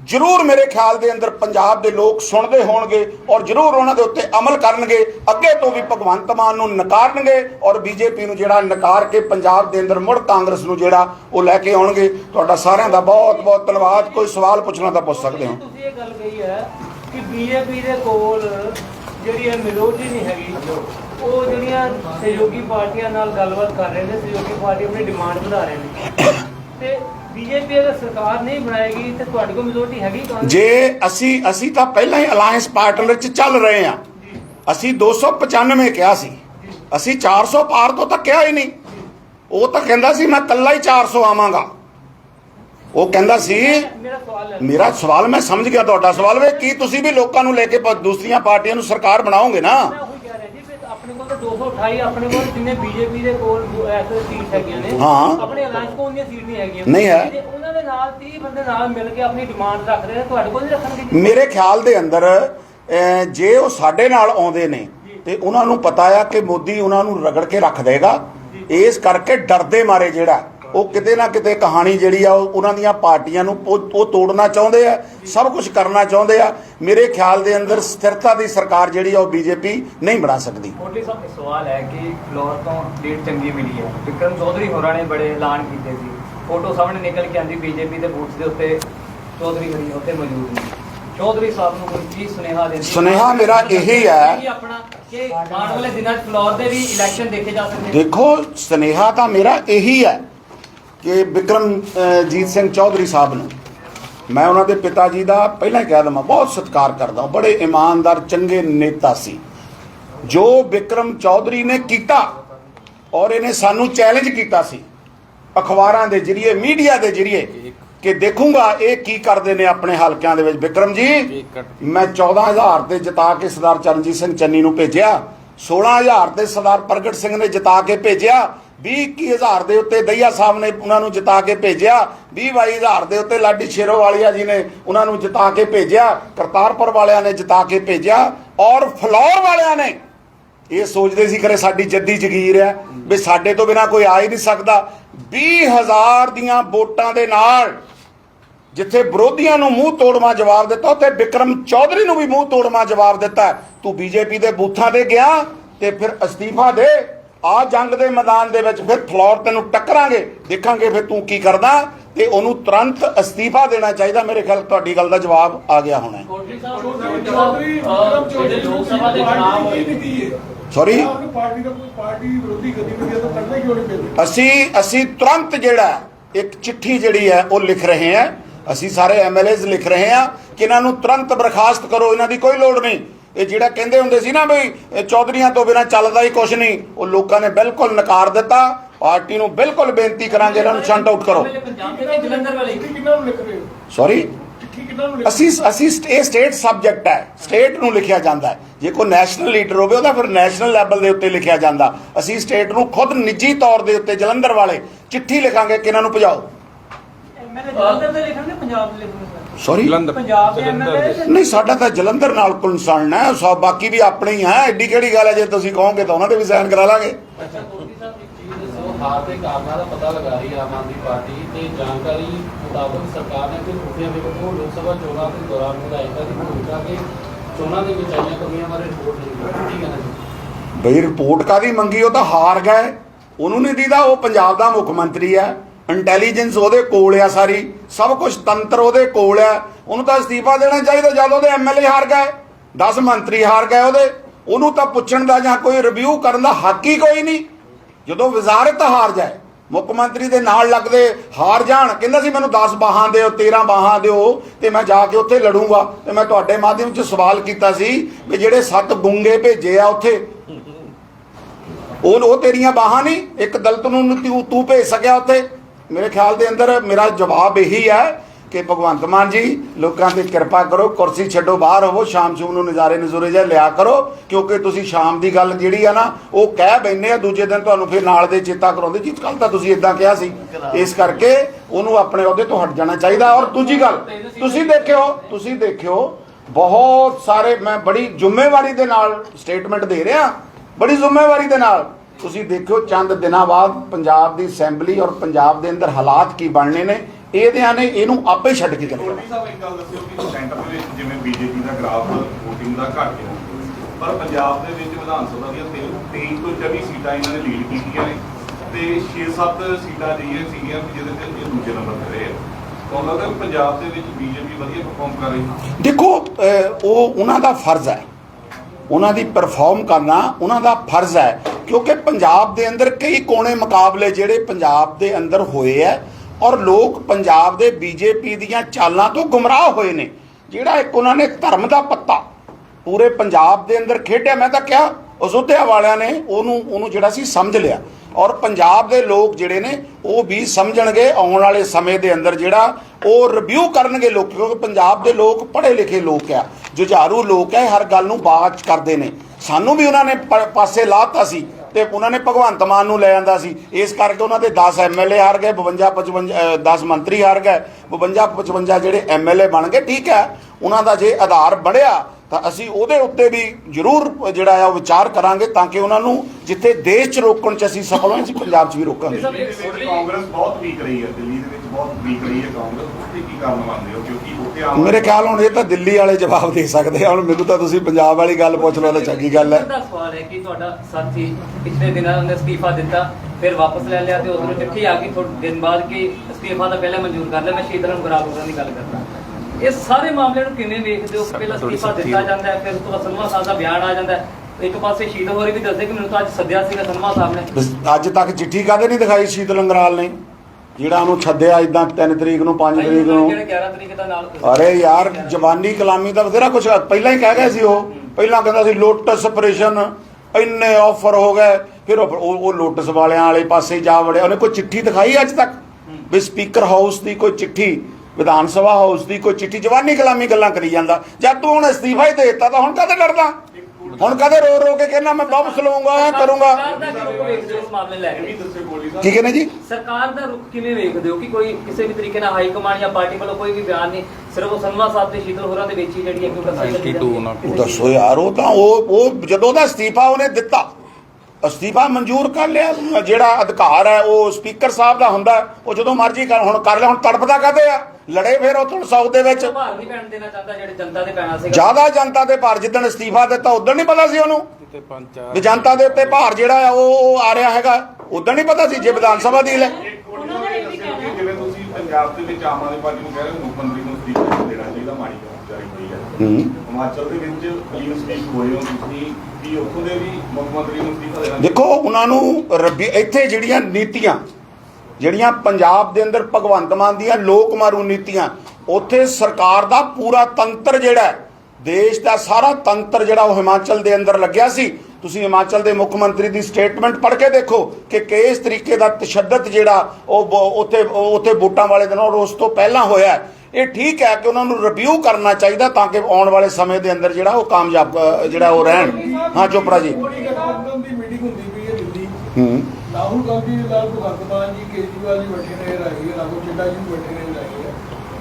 ਜ਼ਰੂਰ ਮੇਰੇ ਖਿਆਲ ਦੇ ਅੰਦਰ ਪੰਜਾਬ ਦੇ ਲੋਕ ਸੁਣਦੇ ਹੋਣਗੇ ਔਰ ਜ਼ਰੂਰ ਉਹਨਾਂ ਦੇ ਉੱਤੇ ਅਮਲ ਕਰਨਗੇ, ਅੱਗੇ ਤੋਂ ਵੀ ਭਗਵੰਤ ਮਾਨ ਨੂੰ ਨਕਾਰਨਗੇ ਔਰ ਬੀਜੇਪੀ ਨੂੰ ਜਿਹੜਾ ਨਕਾਰ ਕੇ ਪੰਜਾਬ ਦੇ ਅੰਦਰ ਮੁੜ ਕਾਂਗਰਸ ਨੂੰ ਜਿਹੜਾ ਉਹ ਲੈ ਕੇ ਆਉਣਗੇ। ਤੁਹਾਡਾ ਸਾਰਿਆਂ ਦਾ ਬਹੁਤ ਬਹੁਤ ਧੰਨਵਾਦ। ਕੋਈ ਸਵਾਲ ਪੁੱਛਣਾ ਤਾਂ ਪੁੱਛ ਸਕਦੇ ਹੋ। ਤੁਸੀਂ ਇਹ ਗੱਲ ਕਹੀ ਹੈ ਕਿ ਬੀਜੇਪੀ ਦੇ ਕੋਲ ਜਿਹੜੀ ਇਹ ਮਿਲੋਜੀ ਨਹੀਂ ਹੈਗੀ, ਉਹ ਜਿਹੜੀਆਂ ਸਹਿਯੋਗੀ ਪਾਰਟੀਆਂ ਨਾਲ ਗੱਲਬਾਤ ਕਰ ਰਹੇ ਨੇ, ਸਹਿਯੋਗੀ ਪਾਰਟੀ ਆਪਣੀ ਡਿਮਾਂਡ ਵਧਾ ਰਹੇ ਨੇ। ਤੇ ਬੀਜੇਪੀ ਅਗਰ ਸਰਕਾਰ ਨਹੀਂ ਬਣਾਏਗੀ ਤੇ ਤੁਹਾਡੇ ਕੋਲ ਮਿਲੋਜੀ ਹੈਗੀ ਕਾਂਗਰਸ ਜੇ ਅਸੀਂ ਅਸੀਂ ਤਾਂ ਪਹਿਲਾਂ ਹੀ ਅਲਾਈਅੰਸ ਪਾਰਟਨਰ ਚ ਚੱਲ ਰਹੇ ਹਾਂ। ਅਸੀਂ 295 ਕਿਹਾ ਸੀ। ਅਸੀਂ 400 ਪਾਰ ਤੋਂ ਤਾਂ ਕਿਹਾ ਹੀ ਨਹੀਂ। ਉਹ ਤਾਂ ਕਹਿੰਦਾ ਸੀ ਮੈਂ ਕੱਲਾ ਹੀ 400 ਆਵਾਂਗਾ। ਉਹ ਕਹਿੰਦਾ ਸੀ ਮੇਰਾ ਸਵਾਲ ਹੈ। ਮੇਰਾ ਸਵਾਲ ਮੈਂ ਸਮਝ ਗਿਆ ਤੁਹਾਡਾ ਸਵਾਲ। ਵੇ ਕੀ ਤੁਸੀਂ ਵੀ ਲੋਕਾਂ ਨੂੰ ਲੈ ਕੇ ਪ- ਦੂਸਰੀਆਂ ਪਾਰਟੀਆਂ ਨੂੰ ਸਰਕਾਰ ਬਣਾਓਗੇ ਨਾ ਮੈਂ ਉਹੀ ਕਹਿ ਰਿਹਾ ਜੀ ਵੀ ਆਪਣੇ ਕੋਲ ਤਾਂ 228 ਆਪਣੇ ਕੋਲ ਜਿੰਨੇ ਬੀਜੇਪੀ ਦੇ ਕੋਲ ਐਸੇ ਸੀਟ ਹੈਗੀਆਂ ਨੇ। ਹਾਂ। ਆਪਣੇ ਅਲਾਈਅੰਸ ਕੋਲ ਉਹਨੀਆਂ ਸੀਟ ਨਹੀਂ ਹੈਗੀਆਂ। ਨਹੀਂ ਹੈ। ਤੇ ਉਹਨਾਂ ਦੇ ਨਾਲ 30 ਬੰਦੇ ਨਾਲ ਮਿਲ ਕੇ ਆਪਣੀ ਡਿਮਾਂਡ ਰੱਖ ਰਹੇ ਨੇ। ਤੁਹਾਡੇ ਕੋਲ ਨਹੀਂ ਰੱਖਣਗੇ ਜੀ? ਮੇਰੇ ਖਿਆਲ ਦੇ ਅੰਦਰ ਅਹ, ਜੇ ਉਹ ਸਾਡੇ ਨਾਲ ਆਉਂਦੇ ਨੇ ਤੇ ਉਹਨਾਂ ਨੂੰ ਪਤਾ ਆ ਕਿ ਮੋਦੀ ਉਹਨਾਂ ਨੂੰ ਰਗੜ ਕੇ ਰੱਖ ਦੇਗਾ। ਇਸ ਕਰਕੇ ਡਰਦੇ ਮਾਰੇ ਜਿਹੜਾ। ਉਹ ਕਿਤੇ ਨਾ ਕਿਤੇ ਕਹਾਣੀ ਜਿਹੜੀ ਆ ਉਹ ਉਹਨਾਂ ਦੀਆਂ ਪਾਰਟੀਆਂ ਨੂੰ ਉਹ ਤੋੜਨਾ ਚਾਹੁੰਦੇ ਆ ਸਭ ਕੁਝ ਕਰਨਾ ਚਾਹੁੰਦੇ ਆ। ਮੇਰੇ ਖਿਆਲ ਦੇ ਅੰਦਰ ਸਥਿਰਤਾ ਦੀ ਸਰਕਾਰ ਜਿਹੜੀ ਆ ਉਹ ਬੀਜੇਪੀ ਨਹੀਂ ਬਣਾ ਸਕਦੀ। ਕੋਟਲੀ ਸਾਹਿਬ ਇੱਕ ਸਵਾਲ ਹੈ ਕਿ ਫਲੋਰ ਤੋਂ ਲੀਡ ਚੰਗੀ ਮਿਲੀ ਹੈ। ਵਿਕਰਮ ਚੌਧਰੀ ਹੋਰਾਂ ਨੇ ਬੜੇ ਐਲਾਨ ਕੀਤੇ ਸੀ। ਫੋਟੋ ਸਾਹਮਣੇ ਨਿਕਲ ਕੇ ਆਂਦੀ ਬੀਜੇਪੀ ਦੇ ਬੂਥ ਦੇ ਉੱਤੇ ਚੌਧਰੀ ਹਰੀ ਉੱਤੇ ਮੌਜੂਦ ਨੇ। ਚੌਧਰੀ ਸਾਹਿਬ ਨੂੰ ਕੋਈ ਕੀ ਸੁਨੇਹਾ ਦੇਂਦੀ ਸੁਨੇਹਾ ਮੇਰਾ ਇਹੀ ਹੈ ਕਿ ਆਉਣ ਵਾਲੇ ਦਿਨਾਂ 'ਚ ਫਲੋਰ ਦੇ ਵੀ ਇਲੈਕਸ਼ਨ ਦੇਖੇ ਜਾ ਸਕਦੇ ਦੇਖੋ ਸਨੇਹਾ ਤਾਂ ਮੇਰਾ ਇਹੀ ਹੈ। ਕਿ ਵਿਕਰਮ ਸਿੰਘ ਚੌਧਰੀ ਸਾਹਿਬ ਨੂੰ ਮੈਂ ਉਹਨਾਂ ਦੇ ਪਿਤਾ ਜੀ ਦਾ ਪਹਿਲਾਂ ਹੀ ਕਹਿ ਦਵਾਂ, ਬਹੁਤ ਸਤਿਕਾਰ ਕਰਦਾ ਬੜੇ ਇਮਾਨਦਾਰ, ਚੰਗੇ ਨੇਤਾ ਸੀ। ਜੋ ਵਿਕਰਮ ਚੌਧਰੀ ਨੇ ਕੀਤਾ ਔਰ ਇਹਨੇ ਸਾਨੂੰ ਚੈਲੰਜ ਕੀਤਾ ਸੀ, ਅਖਬਾਰਾਂ ਦੇ ਜਰੀਏ ਮੀਡੀਆ ਦੇ ਜਰੀਏ, ਕਿ ਦੇਖੂੰਗਾ ਇਹ ਕੀ ਕਰਦੇ ਨੇ ਆਪਣੇ ਹਲਕਿਆਂ ਦੇ ਵਿੱਚ। ਵਿਕਰਮ ਜੀ, ਮੈਂ 14000 ਤੇ ਜਿਤਾ ਕੇ ਸਰਦਾਰ ਚਰਨਜੀਤ ਸਿੰਘ ਚੰਨੀ ਨੂੰ ਭੇਜਿਆ 16000 ਤੇ ਸਰਦਾਰ ਪ੍ਰਗਟ ਸਿੰਘ ਨੇ ਜਿਤਾ ਕੇ ਭੇਜਿਆ 21000 ਦੇ ਉੱਤੇ ਦਈਆ ਸਾਹਿਬ ਨੇ ਉਹਨਾਂ ਨੂੰ ਜਿਤਾ ਕੇ ਭੇਜਿਆ। 20 22000 ਦੇ ਉੱਤੇ ਲਾਡੀ ਸ਼ੇਰੋ ਵਾਲੀਆ ਜੀ ਨੇ ਉਹਨਾਂ ਨੂੰ ਜਿਤਾ ਕੇ ਭੇਜਿਆ। ਕਰਤਾਰਪੁਰ ਵਾਲਿਆਂ ਨੇ ਜਿਤਾ ਕੇ ਭੇਜਿਆ ਔਰ ਫਲੌਰ ਵਾਲਿਆਂ ਨੇ ਇਹ ਸੋਚਦੇ ਸੀ ਕਰੇ ਸਾਡੀ ਜੱਦੀ ਜਗੀਰ ਹੈ ਵੀ ਸਾਡੇ ਤੋਂ ਬਿਨਾ ਕੋਈ ਆ ਹੀ ਨਹੀਂ ਸਕਦਾ। 20000 ਦੀਆਂ ਵੋਟਾਂ ਦੇ ਨਾਲ ਜਿੱਥੇ ਵਿਰੋਧੀਆਂ ਨੂੰ ਮੂੰਹ ਤੋੜਵਾ ਜਵਾਬ ਦਿੱਤਾ, ਉੱਥੇ ਵਿਕਰਮ ਚੌਧਰੀ ਨੂੰ ਵੀ ਮੂੰਹ ਤੋੜਵਾ ਜਵਾਬ ਦਿੱਤਾ। ਤੂੰ ਬੀਜੇਪੀ ਦੇ ਬੂਥਾਂ ਤੇ ਗਿਆ ਤੇ ਫਿਰ ਅਸਤੀਫਾ ਦੇ। ਆ ਜੰਗ ਦੇ ਮੈਦਾਨ ਦੇ ਵਿੱਚ ਫਿਰ ਫਲੋਰ ਤੈਨੂੰ ਟੱਕਰਾਂਗੇ ਦੇਖਾਂਗੇ ਫਿਰ ਤੂੰ ਕੀ ਕਰਦਾ ਤੇ ਉਹਨੂੰ ਤੁਰੰਤ ਅਸਤੀਫਾ ਦੇਣਾ ਚਾਹੀਦਾ। ਮੇਰੇ ਖਿਆਲ ਤੁਹਾਡੀ ਗੱਲ ਦਾ ਜਵਾਬ ਆ ਗਿਆ ਹੋਣਾ। ਸੌਰੀ ਆਪਣੀ ਪਾਰਟੀ ਦਾ ਕੋਈ ਪਾਰਟੀ ਵਿਰੋਧੀ ਗਤੀਵਿਧੀਆਂ ਤਾਂ ਕਰਨਾ ਕਿਉਂ ਨਹੀਂ ਪੈਂਦੀ ਅਸੀਂ ਅਸੀਂ ਤੁਰੰਤ ਜਿਹੜਾ ਇੱਕ ਚਿੱਠੀ ਜਿਹੜੀ ਹੈ ਉਹ ਲਿਖ ਰਹੇ ਹਾਂ। ਅਸੀਂ ਸਾਰੇ ਐਮਐਲਏਜ਼ ਲਿਖ ਰਹੇ ਹਾਂ ਕਿ ਇਹਨਾਂ ਨੂੰ ਤੁਰੰਤ ਬਰਖਾਸਤ ਕਰੋ ਇਹਨਾਂ ਦੀ ਕੋਈ ਲੋੜ ਨਹੀਂ। ਇਹ ਜਿਹੜਾ ਕਹਿੰਦੇ ਹੁੰਦੇ ਸੀ ਨਾ ਬਈ ਚੌਧਰੀਆਂ ਤੋਂ ਬਿਨਾ ਚੱਲਦਾ ਹੀ ਕੁਝ ਨਹੀਂ, ਉਹ ਲੋਕਾਂ ਨੇ ਬਿਲਕੁਲ ਨਕਾਰ ਦਿੱਤਾ। ਪਾਰਟੀ ਨੂੰ ਬਿਲਕੁਲ ਬੇਨਤੀ ਕਰਾਂਗੇ, ਇਹਨਾਂ ਨੂੰ ਸ਼ੰਟ ਆਊਟ ਕਰੋ। ਸੌਰੀ ਅਸੀਂ ਅਸੀਂ ਇਹ ਸਟੇਟ ਸਬਜੈਕਟ ਹੈ, ਸਟੇਟ ਨੂੰ ਲਿਖਿਆ ਜਾਂਦਾ ਹੈ। ਜੇ ਕੋਈ ਨੈਸ਼ਨਲ ਲੀਡਰ ਹੋਵੇ, ਉਹਦਾ ਫਿਰ ਨੈਸ਼ਨਲ ਲੈਵਲ ਦੇ ਉੱਤੇ ਲਿਖਿਆ ਜਾਂਦਾ। ਅਸੀਂ ਸਟੇਟ ਨੂੰ ਖੁਦ ਨਿੱਜੀ ਤੌਰ ਦੇ ਉੱਤੇ ਜਲੰਧਰ ਵਾਲੇ ਚਿੱਠੀ ਲਿਖਾਂਗੇ ਕਿ ਇਹਨਾਂ ਨੂੰ ਭਜਾਓ। ਐਮਐਲਏ ਜਲੰਧਰ ਦੇ ਲਿਖਣਗੇ, ਪੰਜਾਬ ਦੇ ਲਿਖਣਗੇ। ਸੌਰੀ ਪੰਜਾਬ ਦੇ ਐਮਐਲਏ ਨਹੀਂ ਸਾਡਾ ਤਾਂ ਜਲੰਧਰ ਨਾਲ ਕੰਸਰਨ ਹੈ ਸਭ ਬਾਕੀ ਵੀ ਆਪਣੇ ਹੀ ਹੈ। ਐਡੀ ਕਿਹੜੀ ਗੱਲ ਹੈ ਜੇ ਤੁਸੀਂ ਕਹੋਗੇ ਤਾਂ ਉਹਨਾਂ ਦੇ ਵੀ ਸਾਈਨ ਕਰਾ ਲਾਂਗੇ। ਅੱਛਾ। ਕੋਟੀ ਸਾਹਿਬ ਇੱਕ ਚੀਜ਼ ਦੱਸੋ ਹਾਰ ਦੇ ਕਾਰਨਾਂ ਦਾ ਪਤਾ ਲਗਾ ਰਹੀ ਹੈ ਆਮ ਆਦਮੀ ਪਾਰਟੀ ਤੇ ਜਾਣਕਾਰੀ ਮੁਤਾਬਕ ਸਰਕਾਰ ਨੇ ਕੁਝ ਖੁਫੀਆ ਵਿਭਾਗੋਂ ਲੋਕ ਸਭਾ ਚੋਣਾਂ ਦੇ ਦੌਰਾਨ ਵਿਧਾਇਕਾਂ ਦੀ ਭੂਮਿਕਾ ਕੇ ਚੋਣਾਂ ਦੇ ਵਿੱਚ ਆਈਆਂ ਕਮੀਆਂ ਬਾਰੇ ਰਿਪੋਰਟ ਨਹੀਂ ਕੀਤੀ ਠੀਕ ਹੈ ਨਾ ਜੀ ਬਈ ਰਿਪੋਰਟ ਕਾਦੀ ਮੰਗੀ? ਉਹ ਤਾਂ ਹਾਰ ਗਏ। ਉਹਨੂੰ ਨਹੀਂ ਦੀਦਾ ਉਹ ਪੰਜਾਬ ਦਾ ਮੁੱਖ ਮੰਤਰੀ ਹੈ। ਇੰਟੈਲੀਜੈਂਸ ਉਹਦੇ ਕੋਲ ਆ ਸਾਰੀ, ਸਭ ਕੁਝ ਤੰਤਰ ਉਹਦੇ ਕੋਲ ਆ। ਉਹਨੂੰ ਤਾਂ ਅਸਤੀਫਾ ਦੇਣਾ ਚਾਹੀਦਾ ਜਦ ਉਹਦੇ ਐਮਐਲਏ ਹਾਰ ਗਏ 10 ਮੰਤਰੀ ਹਾਰ ਗਏ ਉਹਦੇ। ਉਹਨੂੰ ਤਾਂ ਪੁੱਛਣ ਦਾ ਜਾਂ ਕੋਈ ਰਿਵਿਊ ਕਰਨ ਦਾ ਹੱਕ ਹੀ ਕੋਈ ਨਹੀਂ। ਜਦੋਂ ਵਜ਼ਾਰਤ ਹਾਰ ਜਾਏ, ਮੁੱਖ ਮੰਤਰੀ ਦੇ ਨਾਲ ਲੱਗਦੇ ਹਾਰ ਜਾਣ, ਕਹਿੰਦਾ ਸੀ ਮੈਨੂੰ 10 ਬਾਹਾਂ ਦਿਓ 13 ਬਾਹਾਂ ਦਿਓ ਤੇ ਮੈਂ ਜਾ ਕੇ ਉੱਥੇ ਲੜੂੰਗਾ। ਤੇ ਮੈਂ ਤੁਹਾਡੇ ਮਾਧਿਅਮ 'ਚ ਸਵਾਲ ਕੀਤਾ ਸੀ ਵੀ ਜਿਹੜੇ ਸੱਤ ਗੁੰਗੇ ਭੇਜੇ ਆ ਉੱਥੇ, ਉਹ ਉਹ ਤੇਰੀਆਂ ਬਾਹਾਂ ਨਹੀਂ, ਇੱਕ ਦਲਤ ਨੂੰ ਤੂੰ ਤੂੰ ਭੇਜ ਸਕਿਆ ਉੱਥੇ। ਮੇਰੇ ਖਿਆਲ ਦੇ ਅੰਦਰ ਮੇਰਾ ਜਵਾਬ ਇਹੀ ਹੈ ਕਿ ਭਗਵੰਤ ਮਾਨ ਜੀ, ਲੋਕਾਂ ਦੀ ਕਿਰਪਾ ਕਰੋ, ਕੁਰਸੀ ਛੱਡੋ ਬਾਹਰ ਹੋਵੋ ਸ਼ਾਮ ਸ਼ੂਮ ਨੂੰ ਨਜ਼ਾਰੇ ਨਜ਼ੂਰੇ ਜਿਹਾ ਲਿਆ ਕਰੋ, ਕਿਉਂਕਿ ਤੁਸੀਂ ਸ਼ਾਮ ਦੀ ਗੱਲ ਜਿਹੜੀ ਆ ਨਾ, ਉਹ ਕਹਿ ਬੈਨੇ ਆ, ਦੂਜੇ ਦਿਨ ਤੁਹਾਨੂੰ ਫਿਰ ਨਾਲ ਦੇ ਚੇਤਾ ਕਰਾਉਂਦੇ ਜੀ ਕੱਲ ਤਾਂ ਤੁਸੀਂ ਇਦਾਂ ਕਿਹਾ ਸੀ। ਇਸ ਕਰਕੇ ਉਹਨੂੰ ਆਪਣੇ ਅਹੁਦੇ ਤੋਂ ਹਟ ਜਾਣਾ ਚਾਹੀਦਾ। ਔਰ ਦੂਜੀ ਗੱਲ, ਤੁਸੀਂ ਦੇਖਿਓ ਤੁਸੀਂ ਦੇਖਿਓ, ਬਹੁਤ ਸਾਰੇ, ਮੈਂ ਬੜੀ ਜ਼ਿੰਮੇਵਾਰੀ ਦੇ ਨਾਲ ਸਟੇਟਮੈਂਟ ਦੇ ਰਿਹਾ, ਬੜੀ ਜ਼ਿੰਮੇਵਾਰੀ ਦੇ ਨਾਲ ਤੁਸੀਂ ਦੇਖਿਓ ਚੰਦ ਦਿਨਾਂ ਬਾਅਦ ਪੰਜਾਬ ਦੀ ਅਸੈਂਬਲੀ ਔਰ ਪੰਜਾਬ ਦੇ ਅੰਦਰ ਹਾਲਾਤ ਕੀ ਬਣਨੇ ਨੇ ਇਹਦਿਆਂ ਨੇ ਇਹਨੂੰ ਆਪੇ ਛੱਡ ਕੇ ਚੱਲੇ ਮੋਦੀ ਸਾਹਿਬ ਇੱਕ ਗੱਲ ਦੱਸਿਓ ਕਿ ਸੈਂਟਰ ਦੇ ਵਿੱਚ ਜਿਵੇਂ ਬੀਜੇਪੀ ਦਾ ਗ੍ਰਾਫ VOTING ਦਾ ਘਟ ਗਿਆ ਪਰ ਪੰਜਾਬ ਦੇ ਵਿੱਚ ਵਿਧਾਨ ਸਭਾ ਦੀਆਂ 23 ਤੋਂ 24 ਸੀਟਾਂ ਇਹਨਾਂ ਨੇ ਲੀਡ ਕੀਤੀਆਂ ਨੇ ਤੇ 6-7 ਸੀਟਾਂ ਜਿਹੜੀਆਂ ਸੀਗੀਆਂ ਜਿਹਦੇ ਤੇ ਇਹ ਦੂਜੇ ਨੰਬਰ ਤੇ ਰਹੇ ਲੱਗਦਾ ਵੀ ਪੰਜਾਬ ਦੇ ਵਿੱਚ ਬੀਜੇਪੀ ਵਧੀਆ ਪਰਫਾਰਮ ਕਰ ਰਹੀ ਦੇਖੋ ਅਹ, ਉਹ ਉਹਨਾਂ ਦਾ ਫਰਜ਼ ਹੈ। ਉਹਨਾਂ ਦੀ ਪਰਫਾਰਮ ਕਰਨਾ ਉਹਨਾਂ ਦਾ ਫਰਜ਼ ਹੈ। ਕਿਉਂਕਿ ਪੰਜਾਬ ਦੇ ਅੰਦਰ ਕਈ ਕੋਣੇ ਮੁਕਾਬਲੇ ਜਿਹੜੇ ਪੰਜਾਬ ਦੇ ਅੰਦਰ ਹੋਏ ਹੈ ਔਰ ਲੋਕ ਪੰਜਾਬ ਦੇ ਬੀਜੇਪੀ ਦੀਆਂ ਚਾਲਾਂ ਤੋਂ ਗੁੰਮਰਾਹ ਹੋਏ ਨੇ। ਜਿਹੜਾ ਇੱਕ ਉਹਨਾਂ ਨੇ ਧਰਮ ਦਾ ਪੱਤਾ ਪੂਰੇ ਪੰਜਾਬ ਦੇ ਅੰਦਰ ਖੇਡਿਆ, ਮੈਂ ਤਾਂ ਕਿਹਾ ਅਯੁੱਧਿਆ ਵਾਲਿਆਂ ਨੇ ਉਹਨੂੰ ਉਹਨੂੰ ਜਿਹੜਾ ਸੀ ਸਮਝ ਲਿਆ। ਔਰ ਪੰਜਾਬ ਦੇ ਲੋਕ ਜਿਹੜੇ ਨੇ, ਉਹ ਵੀ ਸਮਝਣਗੇ, ਆਉਣ ਵਾਲੇ ਸਮੇਂ ਦੇ ਅੰਦਰ ਜਿਹੜਾ ਉਹ ਰਿਵਿਊ ਕਰਨਗੇ ਲੋਕ, ਕਿਉਂਕਿ ਪੰਜਾਬ ਦੇ ਲੋਕ ਪੜ੍ਹੇ ਲਿਖੇ ਲੋਕ ਆ, ਜੁਝਾਰੂ ਲੋਕ ਆ ਹਰ ਗੱਲ ਨੂੰ ਬਾਤ ਕਰਦੇ ਨੇ। ਸਾਨੂੰ ਵੀ ਉਹਨਾਂ ਨੇ ਪ- ਪਾਸੇ ਲਾਤਾ ਸੀ। ਤੇ ਉਹਨਾਂ ਨੇ ਭਗਵੰਤ ਮਾਨ ਨੂੰ ਲੈ ਜਾਂਦਾ ਸੀ। ਇਸ ਕਰਕੇ ਉਹਨਾਂ ਦੇ 10 ਐਮਐਲਏ ਹਾਰ ਗਏ 52 55 ਅਹ 10 ਮੰਤਰੀ ਹਾਰ ਗਏ 52 55 ਜਿਹੜੇ ਐਮਐਲਏ ਬਣ ਗਏ, ਠੀਕ ਹੈ, ਉਹਨਾਂ ਦਾ ਜੇ ਆਧਾਰ ਬਣਿਆ, ਤਾਂ ਅਸੀਂ ਉਹਦੇ ਉੱਤੇ ਵੀ ਜ਼ਰੂਰ ਜਿਹੜਾ ਆ ਉਹ ਵਿਚਾਰ ਕਰਾਂਗੇ ਤਾਂ ਕਿ ਉਹਨਾਂ ਨੂੰ ਜਿੱਥੇ ਦੇਸ਼ 'ਚ ਰੋਕਣ 'ਚ ਅਸੀਂ ਸਫਲ ਹੋਏ, ਅਸੀਂ ਪੰਜਾਬ 'ਚ ਵੀ ਰੋਕਾਂਗੇ। ਕਾਂਗਰਸ ਬਹੁਤ ਵੀਕ ਰਹੀ ਹੈ, ਦਿੱਲੀ ਦੇ ਵਿੱਚ ਬਹੁਤ ਵੀਕ ਰਹੀ ਹੈ ਕਾਂਗਰਸ ਉੱਥੇ ਕੀ ਕਾਰਨ ਮੰਨਦੇ ਹੋ? ਕਿਉਂਕਿ ਮੇਰੇ ਖਿਆਲ ਹੁਣ ਇਹ ਤਾਂ ਦਿੱਲੀ ਵਾਲੇ ਜਵਾਬ ਦੇ ਸਕਦੇ ਆ। ਹੁਣ ਮੈਨੂੰ ਤਾਂ ਤੁਸੀਂ ਪੰਜਾਬ ਵਾਲੀ ਗੱਲ ਪੁੱਛ ਲਓ ਤਾਂ ਚੰਗੀ ਗੱਲ ਹੈ। ਦਾ ਸਵਾਲ ਹੈ ਕਿ ਤੁਹਾਡਾ ਸਾਥੀ ਪਿਛਲੇ ਦਿਨਾਂ ਉਹਨੇ ਅਸਤੀਫਾ ਦਿੱਤਾ ਫਿਰ ਵਾਪਸ ਲੈ ਲਿਆ ਤੇ ਉਧਰੋਂ ਚਿੱਠੀ ਆ ਗਈ ਥੋੜੇ ਦਿਨ ਬਾਅਦ ਕਿ ਅਸਤੀਫਾ ਤਾਂ ਪਹਿਲਾਂ ਮਨਜ਼ੂਰ ਕਰ ਲਿਆ ਮੈਂ ਸ਼ੀਤਲਨ ਬਰਾਬਰਾਂ ਦੀ ਗੱਲ ਕਰਦਾ। ਇਹ ਸਾਰੇ ਮਾਮਲੇ ਨੂੰ ਕਿਵੇਂ ਵੇਖਦੇ ਹੋ? ਪਹਿਲਾਂ ਅਸਤੀਫਾ ਦਿੱਤਾ ਜਾਂਦਾ ਹੈ ਫਿਰ ਉਸ ਤੋਂ ਬਾਅਦ ਸਨਮਾ ਸਾਹਿਬ ਦਾ ਬਿਆਨ ਆ ਜਾਂਦਾ ਹੈ। ਇੱਕ ਪਾਸੇ ਸ਼ੀਤਲ ਹੋਰੀ ਵੀ ਦੱਸਦੇ ਕਿ ਮੈਨੂੰ ਤਾਂ ਅੱਜ ਸੱਦਿਆ ਸੀਗਾ ਸਨਮਾ ਸਾਹਿਬ ਨੇ। ਅੱਜ ਤੱਕ ਚਿੱਠੀ ਕਾਹਦੇ ਨਹੀਂ ਦਿਖਾਈ ਸ਼ੀਤਲ ਅੰਗਰਾਲ ਨੇ? ਜਿਹੜਾ ਉਹਨੂੰ ਛੱਡਿਆ ਇਦਾਂ 3 ਤਰੀਕ ਨੂੰ 5 ਤਰੀਕ ਨੂੰ। ਜਿਹੜੇ 11 ਤਰੀਕ ਦਾ ਨਾਲ ਅਰੇ ਯਾਰ ਜਵਾਨੀ ਕਲਾਮੀ ਦਾ ਬਥੇਰਾ ਕੁਝ ਪਹਿਲਾਂ ਹੀ ਕਹਿ ਗਿਆ ਸੀ ਉਹ। ਪਹਿਲਾਂ ਕਹਿੰਦਾ ਸੀ ਲੋਟਸ ਆਪਰੇਸ਼ਨ ਇੰਨੇ ਆਫਰ ਹੋ ਗਏ। ਫਿਰ ਉਹ ਉਹ ਉਹ ਲੋਟਸ ਵਾਲਿਆਂ ਵਾਲੇ ਪਾਸੇ ਜਾ ਵੜਿਆ। ਉਹਨੇ ਕੋਈ ਚਿੱਠੀ ਦਿਖਾਈ ਅੱਜ ਤੱਕ? ਵੀ ਸਪੀਕਰ ਹਾਊਸ ਦੀ ਕੋਈ ਚਿੱਠੀ ਵਿਧਾਨ ਸਭਾ ਹਾਊਸ ਦੀ ਕੋਈ ਚਿੱਠੀ? ਜਵਾਨੀ ਕਲਾਮੀ ਗੱਲਾਂ ਕਰੀ ਜਾਂਦਾ। ਜਦ ਤੂੰ ਹੁਣ ਅਸਤੀਫਾ ਹੀ ਦੇ ਦਿੱਤਾ ਤਾਂ ਹੁਣ ਕਦੇ ਲੜਦਾ ਹੁਣ ਕਦੇ ਰੋ ਰੋ ਕੇ ਕਹਿੰਦਾ ਮੈਂ ਵਾਪਸ ਲਵਾਂਗਾ ਐ ਕਰੂੰਗਾ। ਸਰਕਾਰ ਦਾ ਕੀ ਕਹਿੰਦੇ ਜੀ? ਸਰਕਾਰ ਦਾ ਰੁਖ ਕਿਵੇਂ ਵੇਖਦੇ ਹੋ ਕਿ ਕੋਈ ਕਿਸੇ ਵੀ ਤਰੀਕੇ ਨਾਲ ਹਾਈ ਕਮਾਂਡ ਜਾਂ ਪਾਰਟੀ ਵੱਲੋਂ ਕੋਈ ਵੀ ਬਿਆਨ ਨਹੀਂ ਸਿਰਫ ਉਹ ਸਨਮਾ ਸਾਹਿਬ ਤੇ ਸ਼ੀਤਲ ਹੋਰਾਂ ਦੇ ਵਿੱਚ ਹੀ ਜਿਹੜੀ ਹੈ ਕਿ ਉਹ ਦੱਸੀ ਜਾਂਦੀ ਹੈ। ਦੱਸੋ ਯਾਰ ਉਹ ਤਾਂ ਉਹ ਉਹ ਜਦੋਂ ਦਾ ਅਸਤੀਫਾ ਉਹਨੇ ਦਿੱਤਾ। ਅਸਤੀਫਾ ਮਨਜ਼ੂਰ ਕਰ ਲਿਆ ਜਿਹੜਾ ਅਧਿਕਾਰ ਹੈ ਉਹ ਸਪੀਕਰ ਸਾਹਿਬ ਦਾ ਹੁੰਦਾ। ਉਹ ਜਦੋਂ ਮਰਜ਼ੀ ਕਰ ਹੁਣ ਕਰ ਲਿਆ ਹੁਣ ਤੜਪਦਾ ਕਾਹਦੇ ਆ? ਲੜੇ ਫਿਰ ਉਹ ਤੁਲ ਸਾਊਥ ਦੇ ਵਿੱਚ। ਭਾਰ ਨਹੀਂ ਪੈਣ ਦੇਣਾ ਚਾਹੁੰਦਾ ਜਿਹੜੇ ਜਨਤਾ ਦੇ ਪੈਣਾ ਸੀਗਾ। ਜ਼ਿਆਦਾ ਜਨਤਾ ਦੇ ਭਾਰ ਜਿੱਦਣ ਅਸਤੀਫਾ ਦਿੱਤਾ ਉਦੋਂ ਨਹੀਂ ਪਤਾ ਸੀ ਉਹਨੂੰ। ਵੀ ਜਨਤਾ ਦੇ ਉੱਤੇ ਭਾਰ ਜਿਹੜਾ ਆ ਉਹ ਆ ਰਿਹਾ ਹੈਗਾ ਉਦੋਂ ਨਹੀਂ ਪਤਾ ਸੀ ਜੇ ਵਿਧਾਨ ਸਭਾ ਦੀ ਲੈ ਜਿਵੇਂ ਤੁਸੀਂ ਪੰਜਾਬ ਦੇ ਵਿੱਚ ਆਮ ਆਦਮੀ ਪਾਰਟੀ ਨੂੰ ਕਹਿ ਰਹੇ ਹੋ ਮੁੱਖ ਮੰਤਰੀ ਨੂੰ ਅਸਤੀਫਾ ਦੇਣਾ ਚਾਹੀਦਾ ਮਾੜੀ ਹਿਮਾਚਲ ਦੇ ਵਿੱਚ ਕਲੀਨ ਸਪੀਕ ਹੋਏ ਹੋ ਤੁਸੀਂ ਵੀ ਉੱਥੋਂ ਦੇ ਵੀ ਮੁੱਖ ਮੰਤਰੀ ਨੂੰ ਅਸਤੀਫਾ ਦੇਣਾ ਦੇਖੋ ਉਹਨਾਂ ਨੂੰ ਰੱਬੀ ਇੱਥੇ ਜਿਹੜੀਆਂ ਨੀਤੀਆਂ ਜਿਹੜੀਆਂ ਪੰਜਾਬ ਦੇ ਅੰਦਰ ਭਗਵੰਤ ਮਾਨ ਦੀਆਂ ਲੋਕ ਮਾਰੂ ਨੀਤੀਆਂ ਉੱਥੇ ਸਰਕਾਰ ਦਾ ਪੂਰਾ ਤੰਤਰ ਜਿਹੜਾ ਦੇਸ਼ ਦਾ ਸਾਰਾ ਤੰਤਰ ਜਿਹੜਾ ਉਹ ਹਿਮਾਚਲ ਦੇ ਅੰਦਰ ਲੱਗਿਆ ਸੀ ਤੁਸੀਂ ਹਿਮਾਚਲ ਦੇ ਮੁੱਖ ਮੰਤਰੀ ਦੀ ਸਟੇਟਮੈਂਟ ਪੜ੍ਹ ਕੇ ਦੇਖੋ ਕਿ ਕਿਸ ਤਰੀਕੇ ਦਾ ਤਸ਼ੱਦਦ ਜਿਹੜਾ ਉਹ ਉੱਥੇ ਉੱਥੇ ਵੋਟਾਂ ਵਾਲੇ ਦਿਨ ਔਰ ਉਸ ਤੋਂ ਪਹਿਲਾਂ ਹੋਇਆ। ਇਹ ਠੀਕ ਹੈ ਕਿ ਉਹਨਾਂ ਨੂੰ ਰਿਵਿਊ ਕਰਨਾ ਚਾਹੀਦਾ ਤਾਂ ਕਿ ਆਉਣ ਵਾਲੇ ਸਮੇਂ ਦੇ ਅੰਦਰ ਜਿਹੜਾ ਉਹ ਕਾਮਯਾਬ ਜਿਹੜਾ ਉਹ ਰਹਿਣ। ਹਾਂ ਚੋਪੜਾ ਜੀ। ਮੋਦੀ ਗਠਬੰਧਨ ਦੀ ਮੀਟਿੰਗ ਹੁੰਦੀ ਪਈ ਹੈ ਦਿੱਲੀ। ਹੂੰ। ਰਾਹੁਲ ਗਾਂਧੀ ਦੇ ਨਾਲ ਭਗਵੰਤ ਮਾਨ ਜੀ ਕੇਜਰੀਵਾਲ ਜੀ ਬੈਠੇ ਨੇ ਰਾਹੀ ਰਾਘਵ ਚੱਡਾ ਜੀ ਵੀ ਬੈਠੇ ਨੇ ਰਾਹੀ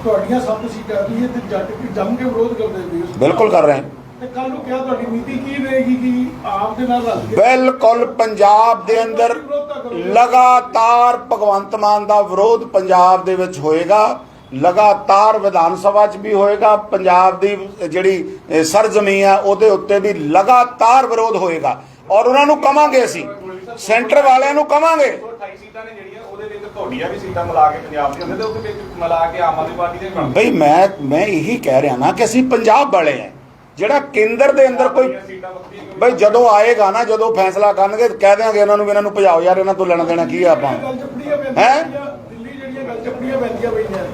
ਤੁਹਾਡੀਆਂ ਸੱਤ ਸੀਟਾਂ ਦੀ ਇਹ ਤੇ ਜੱਟ ਕੀ ਜੰਮ ਕੇ ਵਿਰੋਧ ਕਰਦੇ ਪਏ ਹੋ। ਬਿਲਕੁਲ ਕਰ ਰਹੇ। ਹਾਂ ਤੇ ਕੱਲ ਨੂੰ ਕਿਹਾ ਤੁਹਾਡੀ ਨੀਤੀ ਕੀ ਰਹੇਗੀ ਕਿ ਆਪ ਦੇ ਨਾਲ ਰਲ ਕੇ? ਬਿਲਕੁਲ ਪੰਜਾਬ ਦੇ ਅੰਦਰ ਲਗਾਤਾਰ ਭਗਵੰਤ ਮਾਨ ਦਾ ਵਿਰੋਧ ਪੰਜਾਬ ਦੇ ਵਿੱਚ ਹੋਏਗਾ। ਲਗਾਤਾਰ ਵਿਧਾਨ ਸਭਾ 'ਚ ਵੀ ਹੋਏਗਾ ਪੰਜਾਬ ਦੀ ਜਿਹੜੀ ਸਰਜ਼ਮੀਂ ਆ ਉਹਦੇ ਉੱਤੇ ਵੀ ਲਗਾਤਾਰ ਵਿਰੋਧ ਹੋਏਗਾ। ਔਰ ਉਹਨਾਂ ਨੂੰ ਕਵਾਂਗੇ ਅਸੀਂ ਸੈਂਟਰ ਵਾਲਿਆਂ ਨੂੰ ਕਵਾਂਗੇ। 128 ਸੀਟਾਂ ਨੇ ਜਿਹੜੀਆਂ ਉਹਦੇ ਵਿੱਚ ਤੁਹਾਡੀਆਂ ਵੀ ਸੀਟਾਂ ਮਿਲਾ ਕੇ ਪੰਜਾਬ ਦੀਆਂ ਹੁੰਦੇ ਤੇ ਉਹਦੇ ਵਿੱਚ ਮਿਲਾ ਕੇ ਆਮ ਆਦਮੀ ਪਾਰਟੀ ਦੇ ਬਣਦੇ ਬਈ ਮੈਂ ਮੈਂ ਇਹੀ ਕਹਿ ਰਿਹਾ ਨਾ ਕਿ ਅਸੀਂ ਪੰਜਾਬ ਵਾਲੇ ਆ। ਜਿਹੜਾ ਕੇਂਦਰ ਦੇ ਅੰਦਰ ਕੋਈ ਬਈ ਜਦੋਂ ਆਏਗਾ ਨਾ ਜਦੋਂ ਫੈਸਲਾ ਕਰਨਗੇ ਕਹਿ ਦਿਆਂਗੇ ਇਹਨਾਂ ਨੂੰ ਵੀ ਇਹਨਾਂ ਨੂੰ ਭਜਾਓ ਯਾਰ ਇਹਨਾਂ ਤੋਂ ਲੈਣਾ ਦੇਣਾ ਕੀ ਆ ਆਪਾਂ। ਹੈਂ? ਦਿੱਲੀ ਜਿਹੜੀਆਂ ਗੱਲ ਚੱਪੜੀਆਂ ਪੈਂਦੀਆਂ ਪਈਆਂ।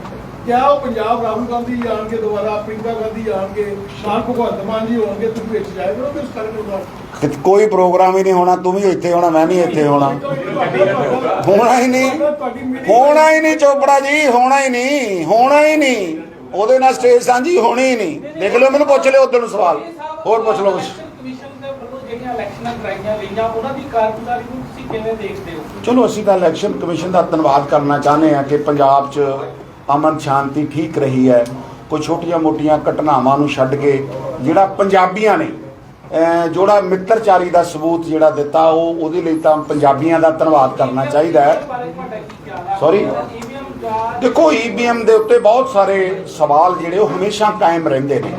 ਕਿਆ ਉਹ ਪੰਜਾਬ ਰਾਹੁਲ ਗਾਂਧੀ ਜਾਣਗੇ ਦੁਬਾਰਾ ਪ੍ਰਿੰਕਾ ਗਾਂਧੀ ਜਾਣਗੇ ਨਾਲ ਭਗਵੰਤ ਮਾਨ ਜੀ ਹੋਣਗੇ ਤੁਸੀਂ ਵਿੱਚ ਜਾਏ ਕਰੋਗੇ ਉਸ ਕਾਰਨ ਕਿ ਕੋਈ ਪ੍ਰੋਗਰਾਮ ਹੀ ਨਹੀਂ ਹੋਣਾ ਤੂੰ ਵੀ ਇੱਥੇ ਹੋਣਾ ਮੈਂ ਵੀ ਇੱਥੇ ਹੋਣਾ। ਹੋਣਾ ਹੀ ਨਹੀਂ। ਹੋਣਾ ਹੀ ਨਹੀਂ ਚੋਪੜਾ ਜੀ ਹੋਣਾ ਹੀ ਨਹੀਂ ਹੋਣਾ ਹੀ ਨਹੀਂ। ਉਹਦੇ ਨਾਲ ਸਟੇਜ ਸਾਂਝੀ ਹੋਣੀ ਹੀ ਨਹੀਂ। ਦੇਖ ਲਓ ਮੈਨੂੰ ਪੁੱਛ ਲਿਓ ਉਦੋਂ ਨੂੰ ਸਵਾਲ। ਹੋਰ ਪੁੱਛ ਲਓ ਕੁਛ। ਕਮਿਸ਼ਨ ਦੇ ਵੱਲੋਂ ਜਿਹੜੀਆਂ ਇਲੈਕਸ਼ਨਾਂ ਕਰਾਈਆਂ ਗਈਆਂ ਉਹਨਾਂ ਦੀ ਕਾਰਗੁਜ਼ਾਰੀ ਨੂੰ ਤੁਸੀਂ ਕਿਵੇਂ ਦੇਖਦੇ ਹੋ? ਚਲੋ ਅਸੀਂ ਤਾਂ ਇਲੈਕਸ਼ਨ ਕਮਿਸ਼ਨ ਦਾ ਧੰਨਵਾਦ ਕਰਨਾ ਚਾਹੁੰਦੇ ਹਾਂ ਕਿ ਪੰਜਾਬ 'ਚ ਅਮਨ ਸ਼ਾਂਤੀ ਠੀਕ ਰਹੀ ਹੈ। ਕੋਈ ਛੋਟੀਆਂ-ਮੋਟੀਆਂ ਘਟਨਾਵਾਂ ਨੂੰ ਛੱਡ ਕੇ ਜਿਹੜਾ ਪੰਜਾਬੀਆਂ ਨੇ, ਅਹ ਜਿਹੜਾ ਮਿੱਤਰਚਾਰੀ ਦਾ ਸਬੂਤ ਜਿਹੜਾ ਦਿੱਤਾ, ਉਹ ਉਹਦੇ ਲਈ ਤਾਂ ਪੰਜਾਬੀਆਂ ਦਾ ਧੰਨਵਾਦ ਕਰਨਾ ਚਾਹੀਦਾ ਹੈ। Sorry? ਦੇਖੋ ਈਵੀਐਮ ਦੇ ਉੱਤੇ ਬਹੁਤ ਸਾਰੇ ਸਵਾਲ ਜਿਹੜੇ, ਉਹ ਹਮੇਸ਼ਾ ਕਾਇਮ ਰਹਿੰਦੇ ਨੇ।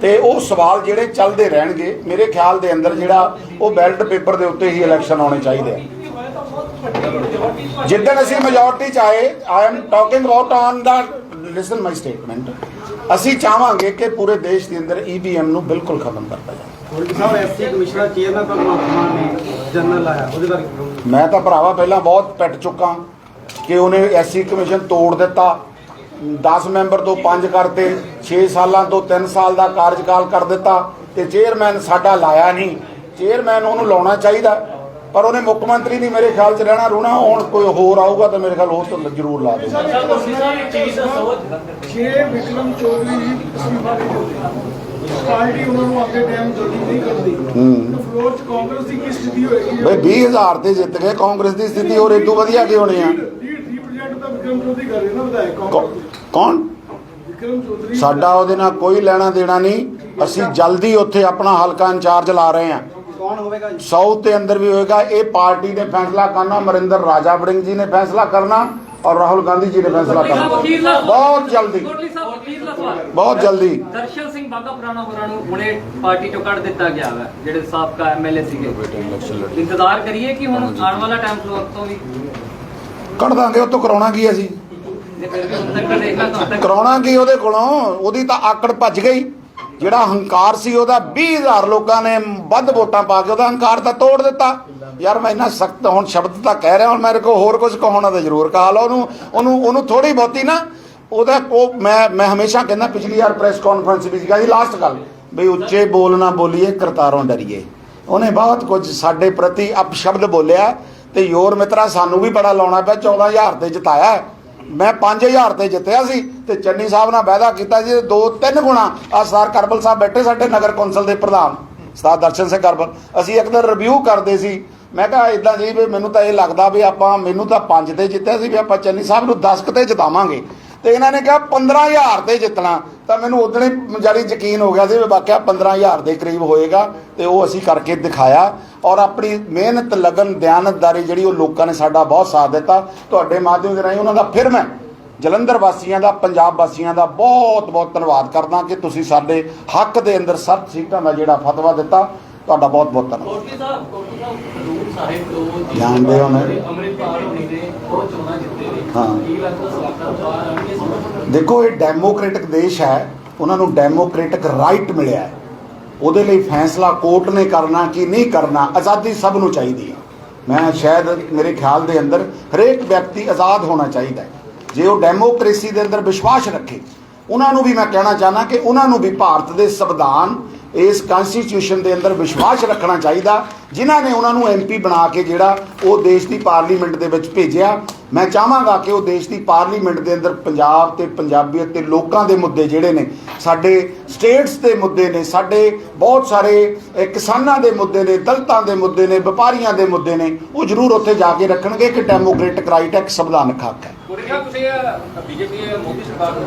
ਤੇ ਉਹ ਸਵਾਲ ਜਿਹੜੇ ਚੱਲਦੇ ਰਹਿਣਗੇ, ਮੇਰੇ ਖਿਆਲ ਦੇ ਅੰਦਰ ਜਿਹੜਾ ਉਹ ਬੈਲਟ ਪੇਪਰ ਦੇ ਉੱਤੇ ਹੀ ਇਲੈਕਸ਼ਨ ਆਉਣੇ ਚਾਹੀਦੇ ਆ। ਜਿੱਦਣ ਅਸੀਂ ਮੈਜੋਰਟੀ ਚ ਆਏ I am talking about on the listen my statement ਅਸੀਂ ਚਾਹਾਂਗੇ ਕਿ ਪੂਰੇ ਦੇਸ਼ ਦੇ ਅੰਦਰ ਈਵੀਐਮ ਨੂੰ ਬਿਲਕੁਲ ਖਤਮ ਕਰਤਾ ਜਾਵੇ। ਸਾਹਿਬ SC commissioner chairman Bhagwant Mann ਨੇ ਜਨਰਲ ਲਾਇਆ ਉਹਦੇ ਬਾਰੇ ਮੈਂ ਤਾਂ ਭਰਾਵਾ ਪਹਿਲਾਂ ਬਹੁਤ ਪਿੱਟ ਚੁੱਕਾ ਕਿ ਉਹਨੇ ਐਸਸੀ ਕਮਿਸ਼ਨ ਤੋੜ ਦਿੱਤਾ। 10 ਮੈਂਬਰ ਤੋਂ 5 ਕਰਤੇ 6 ਸਾਲਾਂ ਤੋਂ 3 ਸਾਲ ਦਾ ਕਾਰਜਕਾਲ ਕਰ ਦਿੱਤਾ ਤੇ ਚੇਅਰਮੈਨ ਸਾਡਾ ਲਾਇਆ ਨਹੀਂ। ਚੇਅਰਮੈਨ ਉਹਨੂੰ ਲਾਉਣਾ ਚਾਹੀਦਾ। ਪਰ ਉਹਨੇ ਮੁੱਖ ਮੰਤਰੀ ਨਹੀਂ ਮੇਰੇ ਖਿਆਲ 'ਚ ਰਹਿਣਾ ਰੂਣਾ ਹੁਣ ਕੋਈ ਹੋਰ ਆਊਗਾ ਤਾਂ ਮੇਰੇ ਖਿਆਲ ਉਹ ਤਾਂ ਜ਼ਰੂਰ ਲਾ ਵਿਕਰਮ ਚੌਧਰੀ ਜੀ ਅਸਤੀਫਾ ਦੇ ਦਿੱਤੇ ਪਾਰਟੀ ਉਹਨਾਂ ਨੂੰ ਆਪਣੇ ਟਾਈਮ ਜਲਦੀ ਨਹੀਂ ਕਰਦੀ। ਹੂੰ। ਤਾਂ ਫਲੋਰ ਚ ਕਾਂਗਰਸ ਦੀ ਕੀ ਸਥਿਤੀ ਹੋਏਗੀ? ਬਈ 20000 ਤੇ ਜਿੱਤ ਗਏ ਕਾਂਗਰਸ ਦੀ ਸਥਿਤੀ ਹੋਰ ਇਦੋਂ ਵਧੀਆ ਕੀ ਹੋਣੀ ਆ? 30% ਤਾਂ ਵਿਕਰਮ ਚੌਧਰੀ ਕਰ ਰਹੇ ਨਾ ਵਿਧਾਇਕ ਕੌ- ਕਾਂਗਰਸ ਕੌਣ? ਵਿਕਰਮ ਚੌਧਰੀ। ਸਾਡਾ ਉਹਦੇ ਨਾਲ ਕੋਈ ਲੈਣਾ ਦੇਣਾ ਨਹੀਂ। ਅਸੀਂ ਜਲਦੀ ਉੱਥੇ ਆਪਣਾ ਹਲਕਾ ਇੰਚਾਰਜ ਲਾ ਰਹੇ ਹਾਂ। ਕੌਣ ਹੋਵੇਗਾ ਜੀ? ਸਾਊਥ ਦੇ ਅੰਦਰ ਵੀ ਹੋਏਗਾ ਇਹ ਪਾਰਟੀ ਨੇ ਫੈਸਲਾ ਕਰਨਾ ਮਰਿੰਦਰ ਰਾਜਾ ਵੜਿੰਗ ਜੀ ਨੇ ਫੈਸਲਾ ਕਰਨਾ ਔਰ ਰਾਹੁਲ ਗਾਂਧੀ ਜੀ ਨੇ ਫੈਸਲਾ ਕਰਨਾ। ਬਹੁਤ ਜਲਦੀ। ਬਹੁਤ ਜਲਦੀ। ਦਰਸ਼ਨ ਸਿੰਘ ਬਾਗਾ ਪੁਰਾਣਾ ਹੋਰਾਂ ਨੂੰ ਹੁਣੇ ਪਾਰਟੀ ਚੋਂ ਕੱਢ ਦਿੱਤਾ ਗਿਆ ਹੈ ਜਿਹੜੇ ਸਾਬਕਾ ਐਮਐਲਏ ਸੀਗੇ। ਇੰਤਜ਼ਾਰ ਕਰੀਏ ਕਿ ਹੁਣ ਆਉਣ ਵਾਲਾ ਟਾਈਮ ਤੋਂ ਵੀ? ਕੱਢ ਦਾਂਗੇ ਉਹ ਤੋਂ ਕਰਾਉਣਾ ਕੀ ਅਸੀਂ? ਕਰਾਉਣਾ ਕੀ ਉਹਦੇ ਕੋਲੋਂ? ਉਹਦੀ ਤਾਂ ਆਕੜ ਭੱਜ ਗਈ। ਜਿਹੜਾ ਹੰਕਾਰ ਸੀ ਉਹਦਾ 20000 ਲੋਕਾਂ ਨੇ ਵੱਧ ਵੋਟਾਂ ਪਾ ਕੇ ਉਹਦਾ ਹੰਕਾਰ ਤਾਂ ਤੋੜ ਦਿੱਤਾ। ਯਾਰ ਮੈਂ ਇੰਨਾ ਸਖਤ ਹੁਣ ਸ਼ਬਦ ਤਾਂ ਕਹਿ ਰਿਹਾ, ਹੁਣ ਮੇਰੇ ਕੋਲ ਹੋਰ ਕੁਝ ਕਹਾਉਣਾ ਤਾਂ ਜ਼ਰੂਰ ਕਹਾ ਲਓ। ਉਹਨੂੰ ਉਹਨੂੰ ਉਹਨੂੰ ਥੋੜੀ ਬਹੁਤੀ ਨਾ ਉਹਦਾ ਉਹ ਮੈਂ ਮੈਂ ਹਮੇਸ਼ਾ ਕਹਿੰਦਾ, ਪਿਛਲੀ ਵਾਰ ਪ੍ਰੈਸ ਕਾਨਫਰੰਸ ਵਿੱਚ ਸੀਗਾ ਜੀ ਲਾਸਟ ਗੱਲ, ਵੀ ਉੱਚੇ ਬੋਲ ਨਾ ਬੋਲੀਏ, ਕਰਤਾਰੋਂ ਡਰੀਏ। ਉਹਨੇ ਬਹੁਤ ਕੁਝ ਸਾਡੇ ਪ੍ਰਤੀ ਅਪਸ਼ਬਦ ਬੋਲਿਆ ਤੇ ਯੋਰ ਮਿੱਤਰਾ ਸਾਨੂੰ ਵੀ ਬੜਾ ਲਾਉਣਾ ਪਿਆ 14000 ਤੇ ਜਿਤਾਇਆ। ਮੈਂ 5000 ਤੇ ਜਿੱਤਿਆ ਸੀ ਤੇ ਚੰਨੀ ਸਾਹਿਬ ਨਾਲ ਵਾਅਦਾ ਕੀਤਾ ਸੀ ਦੋ ਤਿੰਨ ਗੁਣਾ ਆ ਸਰ ਕਰਬਲ ਸਾਹਿਬ ਬੈਠੇ ਸਾਡੇ ਨਗਰ ਕੌਂਸਲ ਦੇ ਪ੍ਰਧਾਨ ਸਤਾਰ ਦਰਸ਼ਨ ਸਿੰਘ ਕਰਬਲ। ਅਸੀਂ ਇੱਕ ਦਿਨ ਰਿਵਿਊ ਕਰਦੇ ਸੀ। ਮੈਂ ਕਿਹਾ ਇਦਾਂ ਜੀ ਵੀ ਮੈਨੂੰ ਤਾਂ ਇਹ ਲੱਗਦਾ ਵੀ ਆਪਾਂ, ਮੈਨੂੰ ਤਾਂ 5 ਤੇ ਜਿੱਤਿਆ ਸੀ ਵੀ ਆਪਾਂ ਚੰਨੀ ਸਾਹਿਬ ਨੂੰ 10 ਤੇ ਜਿਤਾਵਾਂਗੇ। ਤੇ ਇਹਨਾਂ ਨੇ ਕਿਹਾ 15000 ਤੇ ਜਿੱਤਣਾ। ਤਾਂ ਮੈਨੂੰ ਉਦੋਂ ਹੀ ਜਾਰੀ ਯਕੀਨ ਹੋ ਗਿਆ ਸੀ ਵੀ ਵਾਕਿਆ 15000 ਦੇ ਕਰੀਬ ਹੋਏਗਾ ਤੇ ਉਹ ਅਸੀਂ ਕਰਕੇ ਦਿਖਾਇਆ। ਔਰ ਆਪਣੀ ਮਿਹਨਤ ਲਗਨ ਦਿਆਨਤਦਾਰੀ ਜਿਹੜੀ ਉਹ ਲੋਕਾਂ ਨੇ ਸਾਡਾ ਬਹੁਤ ਸਾਥ ਦਿੱਤਾ। ਤੁਹਾਡੇ ਮਾਧਿਅਮ ਦੇ ਰਾਹੀਂ ਉਹਨਾਂ ਦਾ ਫਿਰ ਮੈਂ ਜਲੰਧਰ ਵਾਸੀਆਂ ਦਾ ਪੰਜਾਬ ਵਾਸੀਆਂ ਦਾ ਬਹੁਤ ਬਹੁਤ ਧੰਨਵਾਦ ਕਰਦਾ ਕਿ ਤੁਸੀਂ ਸਾਡੇ ਹੱਕ ਦੇ ਅੰਦਰ ਸੱਤ ਸੀਟਾਂ ਦਾ ਜਿਹੜਾ ਫਤਵਾ ਦਿੱਤਾ। ਤੁਹਾਡਾ ਬਹੁਤ ਬਹੁਤ ਧੰਨਵਾਦ। ਕੋਟਲੀ ਸਾਹਿਬ ਕੋਟਲੀ ਸਾਹਿਬ ਹਜ਼ੂਰ ਸਾਹਿਬ ਤੋਂ ਜਾਣਦੇ ਹੋ ਨਾ? ਅੰਮ੍ਰਿਤਪਾਲ ਹੋਣੀ ਨੇ ਉਹ ਚੋਣਾਂ ਜਿੱਤੇ ਨੇ। ਹਾਂ। ਕੀ ਲੱਗਦਾ ਸਲਾਕਾ ਬਾਹਰ ਆਣਗੇ ਇਸ ਵਾਰ ਦੇਖੋ ਇਹ ਡੈਮੋਕ੍ਰੈਟਿਕ ਦੇਸ਼ ਹੈ। ਉਹਨਾਂ ਨੂੰ ਡੈਮੋਕ੍ਰੈਟਿਕ ਰਾਈਟ ਮਿਲਿਆ ਹੈ। ਉਹਦੇ ਲਈ ਫੈਸਲਾ ਕੋਰਟ ਨੇ ਕਰਨਾ ਕਿ ਨਹੀਂ ਕਰਨਾ, ਆਜ਼ਾਦੀ ਸਭ ਨੂੰ ਚਾਹੀਦੀ ਹੈ ਮੈਂ ਸ਼ਾਇਦ ਮੇਰੇ ਖਿਆਲ ਦੇ ਅੰਦਰ ਹਰੇਕ ਵਿਅਕਤੀ ਆਜ਼ਾਦ ਹੋਣਾ ਚਾਹੀਦਾ ਹੈ। ਜੇ ਉਹ ਡੈਮੋਕ੍ਰੇਸੀ ਦੇ ਅੰਦਰ ਵਿਸ਼ਵਾਸ ਰੱਖੇ, ਉਹਨਾਂ ਨੂੰ ਵੀ ਮੈਂ ਕਹਿਣਾ ਚਾਹਨਾ ਕਿ ਉਹਨਾਂ ਨੂੰ ਵੀ ਭਾਰਤ ਦੇ ਸੰਵਿਧਾਨ ਇਸ ਕਨਸਟੀਟਿਊਸ਼ਨ ਦੇ ਅੰਦਰ ਵਿਸ਼ਵਾਸ ਰੱਖਣਾ ਚਾਹੀਦਾ, ਜਿਨ੍ਹਾਂ ਨੇ ਉਹਨਾਂ ਨੂੰ ਐਮਪੀ ਬਣਾ ਕੇ ਜਿਹੜਾ ਉਹ ਦੇਸ਼ ਦੀ ਪਾਰਲੀਮੈਂਟ ਦੇ ਵਿੱਚ ਭੇਜਿਆ। ਮੈਂ ਚਾਹਾਂਗਾ ਕਿ ਉਹ ਦੇਸ਼ ਦੀ ਪਾਰਲੀਮੈਂਟ ਦੇ ਅੰਦਰ ਪੰਜਾਬ ਤੇ ਪੰਜਾਬੀਅਤ ਤੇ ਲੋਕਾਂ ਦੇ ਮੁੱਦੇ ਜਿਹੜੇ ਨੇ, ਸਾਡੇ ਸਟੇਟਸ ਦੇ ਮੁੱਦੇ ਨੇ, ਸਾਡੇ ਬਹੁਤ ਸਾਰੇ ਕਿਸਾਨਾਂ ਦੇ ਮੁੱਦੇ ਨੇ, ਦਲਤਾਂ ਦੇ ਮੁੱਦੇ ਨੇ, ਵਪਾਰੀਆਂ ਦੇ ਮੁੱਦੇ ਨੇ, ਉਹ ਜ਼ਰੂਰ ਉੱਥੇ ਜਾ ਕੇ ਰੱਖਣਗੇ। ਕਿ ਡੈਮੋਕ੍ਰੈਟਿਕ ਰਾਈਟ ਹੈ। ਇੱਕ ਸੰਵਿਧਾਨਕ ਹੱਕ ਹੈ ਬੀਜੇਪੀ, ਮੋਦੀ ਸਰਕਾਰ ਨੂੰ